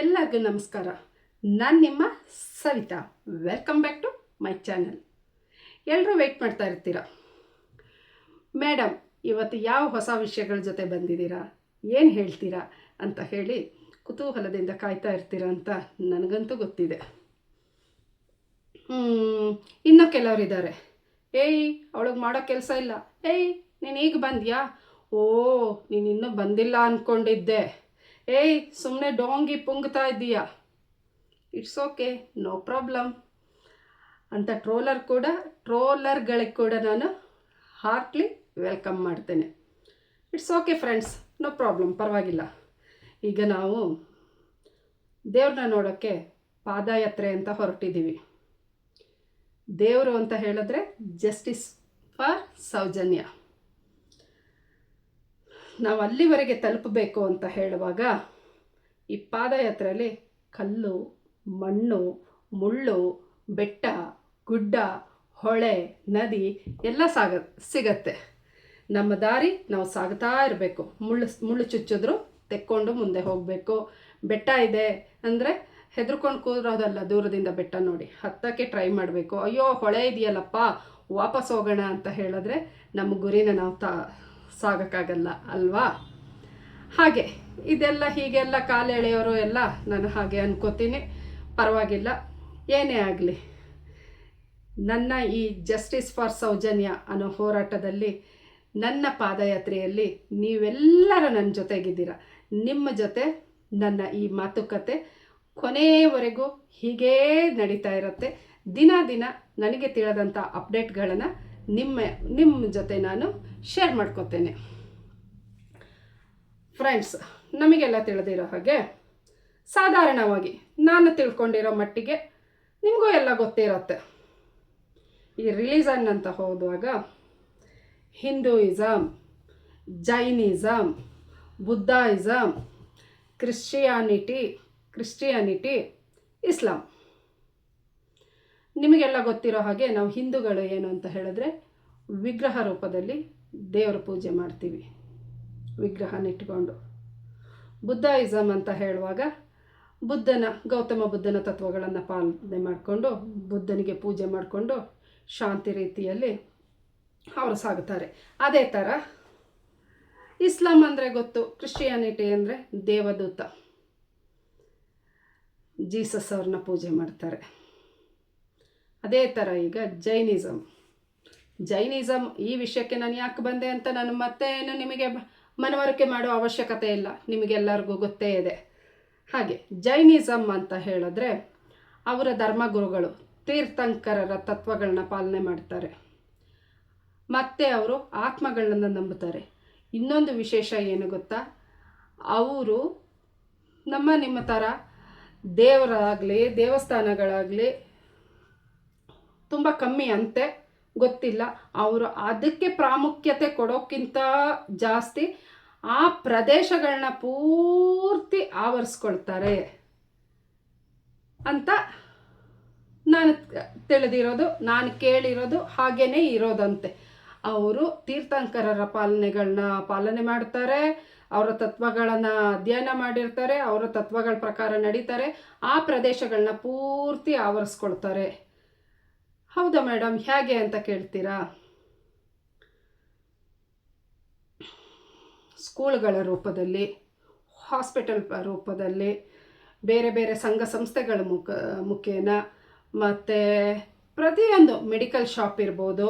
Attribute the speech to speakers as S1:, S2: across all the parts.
S1: ಎಲ್ಲರಿಗೂ ನಮಸ್ಕಾರ. ನಾನು ನಿಮ್ಮ Savita. Welcome back to my channel ಎಲ್ಲರೂ ವೆಯ್ಟ್ ಮಾಡ್ತಾ ಇರ್ತೀರ? ಮೇಡಮ್ ಇವತ್ತು ಯಾವ ಹೊಸ ವಿಷಯಗಳ ಜೊತೆ ಬಂದಿದ್ದೀರಾ? ಏನು ಹೇಳ್ತೀರಾ ಅಂತ ಹೇಳಿ ಕುತೂಹಲದಿಂದ ಕಾಯ್ತಾ ಇರ್ತೀರ ಅಂತ ನನಗಂತೂ ಗೊತ್ತಿದೆ. ಇನ್ನೂ ಕೆಲವರು ಇದ್ದಾರೆ. ಏಯ್, ಅವಳಿಗೆ ಮಾಡೋ ಕೆಲಸ ಇಲ್ಲ. ಏಯ್, ನೀನು ಈಗ ಬಂದ್ಯಾ? ಓ, ನೀನು ಇನ್ನೂ ಬಂದಿಲ್ಲ ಅಂದ್ಕೊಂಡಿದ್ದೆ ಏಯ್ ಸುಮ್ಮನೆ ಡೋಂಗಿ ಪುಂಗ್ತಾ ಇದ್ದೀಯಾ? ಇಟ್ಸ್ ಓಕೆ ನೋ ಪ್ರಾಬ್ಲಮ್ ಅಂತ ಟ್ರೋಲರ್ ಕೂಡ, ಟ್ರೋಲರ್ಗಳಿಗೆ ಕೂಡ ನಾನು ಹಾರ್ಟ್ಲಿ ವೆಲ್ಕಮ್ ಮಾಡ್ತೇನೆ. It's okay friends no problem ಪರವಾಗಿಲ್ಲ. ಈಗ ನಾವು ದೇವ್ರನ್ನ ನೋಡೋಕ್ಕೆ ಪಾದಯಾತ್ರೆ ಅಂತ ಹೊರಟಿದ್ದೀವಿ. ದೇವರು ಅಂತ ಹೇಳಿದ್ರೆ ಜಸ್ಟಿಸ್ ಫಾರ್ ಸೌಜನ್ಯ. ನಾವು ಅಲ್ಲಿವರೆಗೆ ತಲುಪಬೇಕು ಅಂತ ಹೇಳುವಾಗ ಈ ಪಾದಯಾತ್ರೆಯಲ್ಲಿ ಕಲ್ಲು, ಮಣ್ಣು, ಮುಳ್ಳು, ಬೆಟ್ಟ, ಗುಡ್ಡ, ಹೊಳೆ, ನದಿ ಎಲ್ಲ ಸಾಗ, ಸಿಗತ್ತೆ. ನಮ್ಮ ದಾರಿ ನಾವು ಸಾಗ್ತಾ ಇರಬೇಕು. ಮುಳ್ಳು ಮುಳ್ಳು ಚುಚ್ಚಿದ್ರು ತೆಕ್ಕೊಂಡು ಮುಂದೆ ಹೋಗಬೇಕು. ಬೆಟ್ಟ ಇದೆ ಅಂದರೆ ಹೆದರ್ಕೊಂಡು ಕೂರೋದಲ್ಲ, ದೂರದಿಂದ ಬೆಟ್ಟ ನೋಡಿ. ಹತ್ತಕ್ಕೆ ಟ್ರೈ ಮಾಡಬೇಕು. ಅಯ್ಯೋ, ಹೊಳೆ ಇದೆಯಲ್ಲಪ್ಪ, ವಾಪಸ್ ಹೋಗೋಣ ಅಂತ ಹೇಳಿದ್ರೆ ನಮ್ಮ ಗುರಿನ ನಾವು ತಾ ಸಾಗೋಕ್ಕಾಗಲ್ಲ ಅಲ್ವಾ? ಹಾಗೆ, ಇದೆಲ್ಲ ಹೀಗೆಲ್ಲ ಕಾಲು ಎಳೆಯೋರು ಎಲ್ಲ ನಾನು ಹಾಗೆ ಅನ್ಕೋತೀನಿ. ಪರವಾಗಿಲ್ಲ, ಏನೇ ಆಗಲಿ. ನನ್ನ ಈ ಜಸ್ಟಿಸ್ ಫಾರ್ ಸೌಜನ್ಯ ಅನ್ನೋ ಹೋರಾಟದಲ್ಲಿ, ನನ್ನ ಪಾದಯಾತ್ರೆಯಲ್ಲಿ ನೀವೆಲ್ಲರೂ ನನ್ನ ಜೊತೆಗಿದ್ದೀರ. ನಿಮ್ಮ ಜೊತೆ ನನ್ನ ಈ ಮಾತುಕತೆ ಕೊನೆಯವರೆಗೂ ಹೀಗೇ ನಡೀತಾ ಇರುತ್ತೆ. ದಿನ ದಿನ ನನಗೆ ತಿಳಿದಂಥ ಅಪ್ಡೇಟ್ಗಳನ್ನು ನಿಮ್ಮ ನಿಮ್ಮ ಜೊತೆ ನಾನು ಶೇರ್ ಮಾಡ್ಕೋತೇನೆ. ಫ್ರೆಂಡ್ಸ್ ನಮಗೆಲ್ಲ ತಿಳಿದಿರೋ ಹಾಗೆ, ಸಾಧಾರಣವಾಗಿ ನಾನು ತಿಳ್ಕೊಂಡಿರೋ ಮಟ್ಟಿಗೆ ನಿಮಗೂ ಎಲ್ಲ ಗೊತ್ತಿರುತ್ತೆ ಈ ರಿಲೀಸನ್ ಅಂತ ಹೋದಾಗ Hinduism Jainism Buddhism Christianity Christianity Islam ನಿಮಗೆಲ್ಲ ಗೊತ್ತಿರೋ ಹಾಗೆ ನಾವು ಹಿಂದೂಗಳು ಏನು ಅಂತ ಹೇಳಿದ್ರೆ ವಿಗ್ರಹ ರೂಪದಲ್ಲಿ ದೇವರ ಪೂಜೆ ಮಾಡ್ತೀವಿ. ವಿಗ್ರಹನಿಟ್ಕೊಂಡು ಬುದ್ಧಾಯಿಸಮ್ ಅಂತ ಹೇಳುವಾಗ ಬುದ್ಧನ, ಗೌತಮ ಬುದ್ಧನ ತತ್ವಗಳನ್ನು ಪಾಲನೆ ಮಾಡಿಕೊಂಡು ಬುದ್ಧನಿಗೆ ಪೂಜೆ ಮಾಡಿಕೊಂಡು ಶಾಂತಿ ರೀತಿಯಲ್ಲಿ ಅವರು ಸಾಗುತ್ತಾರೆ. ಅದೇ ಥರ ಇಸ್ಲಾಂ ಅಂದರೆ ಗೊತ್ತು, ಕ್ರಿಶ್ಚಿಯಾನಿಟಿ ಅಂದರೆ ದೇವದೂತ. ಜೀಸಸ್ ಅವ್ರನ್ನ ಪೂಜೆ ಮಾಡ್ತಾರೆ. ಅದೇ ಥರ ಈಗ ಜೈನಿಸಮ್ ಜೈನಿಸಮ್ ಈ ವಿಷಯಕ್ಕೆ ನಾನು ಯಾಕೆ ಬಂದೆ ಅಂತ ನಾನು ಮತ್ತೆ ಏನು ನಿಮಗೆ ಮನವರಿಕೆ ಮಾಡೋ ಅವಶ್ಯಕತೆ ಇಲ್ಲ. ನಿಮಗೆಲ್ಲರಿಗೂ ಗೊತ್ತೇ ಇದೆ. ಹಾಗೆ ಜೈನಿಸಮ್ ಅಂತ ಹೇಳಿದ್ರೆ ಅವರ ಧರ್ಮಗುರುಗಳು ತೀರ್ಥಂಕರರ ತತ್ವಗಳನ್ನ ಪಾಲನೆ ಮಾಡ್ತಾರೆ. ಮತ್ತೆ ಅವರು ಆತ್ಮಗಳನ್ನ ನಂಬುತ್ತಾರೆ. ಇನ್ನೊಂದು ವಿಶೇಷ ಏನು ಗೊತ್ತಾ? ಅವರು ನಮ್ಮ ನಿಮ್ಮ ಥರ ದೇವರಾಗಲಿ, ದೇವಸ್ಥಾನಗಳಾಗಲಿ ತುಂಬ ಕಮ್ಮಿ ಅಂತೆ, ಗೊತ್ತಿಲ್ಲ. ಅವರು ಅದಕ್ಕೆ ಪ್ರಾಮುಖ್ಯತೆ ಕೊಡೋಕ್ಕಿಂತ ಜಾಸ್ತಿ ಆ ಪ್ರದೇಶಗಳನ್ನ ಪೂರ್ತಿ ಆವರಿಸ್ಕೊಳ್ತಾರೆ ಅಂತ ನಾನು ತಿಳಿದಿರೋದು, ನಾನು ಕೇಳಿರೋದು ಹಾಗೇ ಇರೋದಂತೆ. ಅವರು ತೀರ್ಥಂಕರರ ಪಾಲನೆಗಳನ್ನ ಪಾಲನೆ ಮಾಡ್ತಾರೆ, ಅವರ ತತ್ವಗಳನ್ನು ಅಧ್ಯಯನ ಮಾಡಿರ್ತಾರೆ, ಅವರ ತತ್ವಗಳ ಪ್ರಕಾರ ನಡೀತಾರೆ, ಆ ಪ್ರದೇಶಗಳನ್ನ ಪೂರ್ತಿ ಆವರಿಸ್ಕೊಳ್ತಾರೆ. ಹೌದಾ ಮೇಡಮ್ ಹೇಗೆ ಅಂತ ಕೇಳ್ತೀರಾ? ಸ್ಕೂಲ್ಗಳ ರೂಪದಲ್ಲಿ ಹಾಸ್ಪಿಟಲ್ ರೂಪದಲ್ಲಿ, ಬೇರೆ ಬೇರೆ ಸಂಘ ಸಂಸ್ಥೆಗಳ ಮುಖ, ಮುಖೇನ, ಮತ್ತು ಪ್ರತಿಯೊಂದು ಮೆಡಿಕಲ್ ಶಾಪ್ ಇರ್ಬೋದು,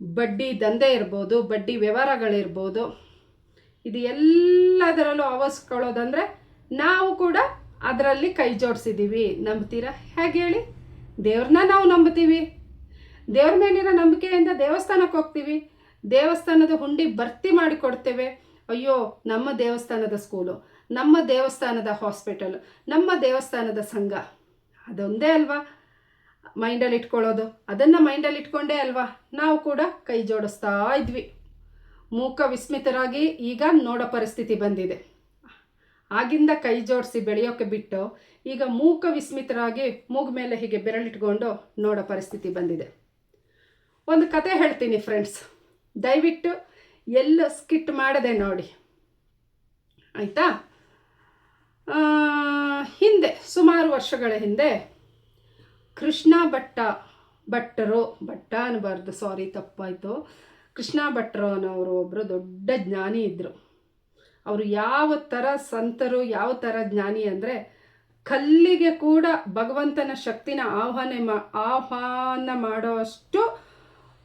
S1: ಬಡ್ಡಿ ದಂಧೆ ಇರ್ಬೋದು, ಬಡ್ಡಿ ವ್ಯವಹಾರಗಳಿರ್ಬೋದು, ಇದು ಎಲ್ಲದರಲ್ಲೂ ಆವರಿಸ್ಕೊಳ್ಳೋದಂದರೆ ನಾವು ಕೂಡ ಅದರಲ್ಲಿ ಕೈ ಜೋಡಿಸಿದ್ದೀವಿ. ನಂಬ್ತೀರಾ? ಹೇಗೆ ಹೇಳಿ? ದೇವ್ರನ್ನ ನಾವು ನಂಬ್ತೀವಿ ದೇವ್ರ ಮೇಲಿರೋ ನಂಬಿಕೆಯಿಂದ ದೇವಸ್ಥಾನಕ್ಕೆ ಹೋಗ್ತೀವಿ. ದೇವಸ್ಥಾನದ ಹುಂಡಿ ಭರ್ತಿ ಮಾಡಿ ಕೊಡ್ತೇವೆ. ಅಯ್ಯೋ, ನಮ್ಮ ದೇವಸ್ಥಾನದ ಸ್ಕೂಲು ನಮ್ಮ ದೇವಸ್ಥಾನದ ಹಾಸ್ಪಿಟಲ್ ನಮ್ಮ ದೇವಸ್ಥಾನದ ಸಂಘ. ಅದೊಂದೇ ಅಲ್ವಾ? ಮೈಂಡಲ್ಲಿ ಇಟ್ಕೊಳ್ಳೋದು. ಅದನ್ನು ಮೈಂಡಲ್ಲಿ ಇಟ್ಕೊಂಡೇ ಅಲ್ವಾ? ನಾವು ಕೂಡ ಕೈ ಜೋಡಿಸ್ತಾ ಇದ್ವಿ. ಮೂಕ ವಿಸ್ಮಿತರಾಗಿ ಈಗ ನೋಡೋ ಪರಿಸ್ಥಿತಿ ಬಂದಿದೆ. ಆಗಿಂದ ಕೈ ಜೋಡಿಸಿ ಬೆಳೆಯೋಕೆ ಬಿಟ್ಟು ಈಗ ಮೂಕ ವಿಸ್ಮಿತರಾಗಿ ಮೂಗ್ ಮೇಲೆ ಹೀಗೆ ಬೆರಳಿಟ್ಕೊಂಡು ನೋಡೋ ಪರಿಸ್ಥಿತಿ ಬಂದಿದೆ. ಒಂದು ಕತೆ ಹೇಳ್ತೀನಿ ಫ್ರೆಂಡ್ಸ್ ದಯವಿಟ್ಟು ಎಲ್ಲೂ ಸ್ಕಿಟ್ ಮಾಡದೆ ನೋಡಿ. ಆಯಿತಾ? ಹಿಂದೆ, ಸುಮಾರು ವರ್ಷಗಳ ಹಿಂದೆ ಕೃಷ್ಣ ಭಟ್ಟ, ಭಟ್ಟರು, ಭಟ್ಟ ಅನ್ನಬಾರ್ದು ಸಾರಿ ತಪ್ಪಾಯಿತು. ಕೃಷ್ಣ ಭಟ್ರು ಅನ್ನೋರು ಒಬ್ಬರು ದೊಡ್ಡ ಜ್ಞಾನಿ ಇದ್ದರು ಅವರು ಯಾವ ಥರ ಸಂತರು, ಯಾವ ಥರ ಜ್ಞಾನಿ ಅಂದರೆ ಕಲ್ಲಿಗೆ ಕೂಡ ಭಗವಂತನ ಶಕ್ತಿನ ಆಹ್ವಾನ ಮಾ, ಆಹ್ವಾನ ಮಾಡೋಷ್ಟು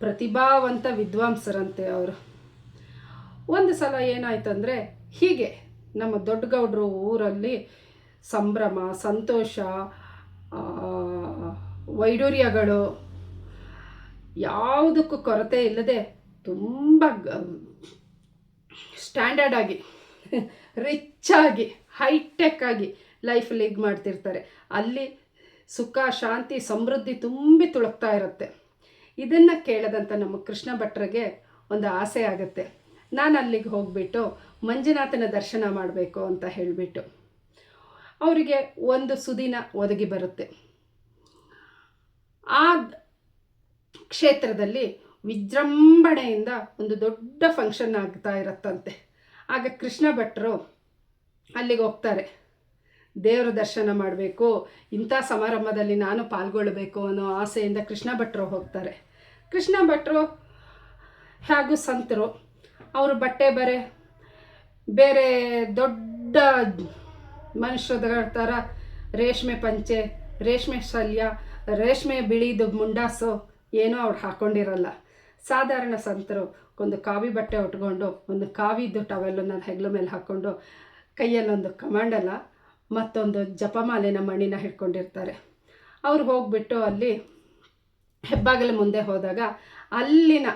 S1: ಪ್ರತಿಭಾವಂತ ವಿದ್ವಾಂಸರಂತೆ ಅವರು. ಒಂದು ಸಲ ಏನಾಯ್ತಂದರೆ ಹೀಗೆ ನಮ್ಮ ದೊಡ್ಡಗೌಡರು ಊರಲ್ಲಿ ಸಂಭ್ರಮ, ಸಂತೋಷ ವೈಡೂರ್ಯಗಳು ಯಾವುದಕ್ಕೂ ಕೊರತೆ ಇಲ್ಲದೆ ತುಂಬ ಸ್ಟ್ಯಾಂಡರ್ಡ್ ಆಗಿ ರಿಚ್ ಆಗಿ ಹೈಟೆಕ್ ಆಗಿ ಲೈಫ್ ಲೀಗ್ ಮಾಡ್ತಿರ್ತಾರೆ. ಅಲ್ಲಿ ಸುಖ, ಶಾಂತಿ, ಸಮೃದ್ಧಿ ತುಂಬಿ ತುಳುಕ್ತಾ ಇರುತ್ತೆ. ಇದನ್ನು ಕೇಳದಂಥ ನಮ್ಮ ಕೃಷ್ಣ ಭಟ್ರಿಗೆ ಒಂದು ಆಸೆ ಆಗುತ್ತೆ. ನಾನು ಅಲ್ಲಿಗೆ ಹೋಗಿಬಿಟ್ಟು ಮಂಜುನಾಥನ ದರ್ಶನ ಮಾಡಬೇಕು ಅಂತ ಹೇಳಿಬಿಟ್ಟು. ಅವರಿಗೆ ಒಂದು ಸುದಿನ ಒದಗಿ ಬರುತ್ತೆ. ಆ ಕ್ಷೇತ್ರದಲ್ಲಿ ವಿಜೃಂಭಣೆಯಿಂದ ಒಂದು ದೊಡ್ಡ ಫಂಕ್ಷನ್ ಆಗ್ತಾ ಇರತ್ತಂತೆ. ಆಗ ಕೃಷ್ಣ ಭಟ್ರು ಅಲ್ಲಿಗೆ ಹೋಗ್ತಾರೆ. ದೇವರ ದರ್ಶನ ಮಾಡಬೇಕು, ಇಂಥ ಸಮಾರಂಭದಲ್ಲಿ ನಾನು ಪಾಲ್ಗೊಳ್ಳಬೇಕು ಅನ್ನೋ ಆಸೆಯಿಂದ ಕೃಷ್ಣ ಭಟ್ರು ಹೋಗ್ತಾರೆ. ಕೃಷ್ಣ ಭಟ್ರು ಹಾಗೂ ಸಂತರು. ಅವರು ಬಟ್ಟೆ ಬರೆ, ಬೇರೆ ದೊಡ್ಡ ಮನುಷ್ಯರ ಥರ ರೇಷ್ಮೆ ಪಂಚೆ, ರೇಷ್ಮೆ ಶಲ್ಯ, ರೇಷ್ಮೆ ಬಿಳಿದು ಮುಂಡಾಸು ಏನೂ ಅವ್ರು ಹಾಕ್ಕೊಂಡಿರಲ್ಲ ಸಾಧಾರಣ ಸಂತರು. ಒಂದು ಕಾವಿ ಬಟ್ಟೆ ಉಟ್ಕೊಂಡು, ಒಂದು ಕಾವಿದ್ದು ನನ್ನ ಹೆಗ್ಲ ಮೇಲೆ ಹಾಕ್ಕೊಂಡು ಕೈಯಲ್ಲೊಂದು ಕಮಾಂಡಲ ಮತ್ತೊಂದು ಜಪಮಾಲಿನ ಮಣ್ಣಿನ ಹಿಡ್ಕೊಂಡಿರ್ತಾರೆ. ಅವ್ರು ಹೋಗ್ಬಿಟ್ಟು ಅಲ್ಲಿ ಹೆಬ್ಬಾಗಿಲ ಮುಂದೆ ಹೋದಾಗ ಅಲ್ಲಿನ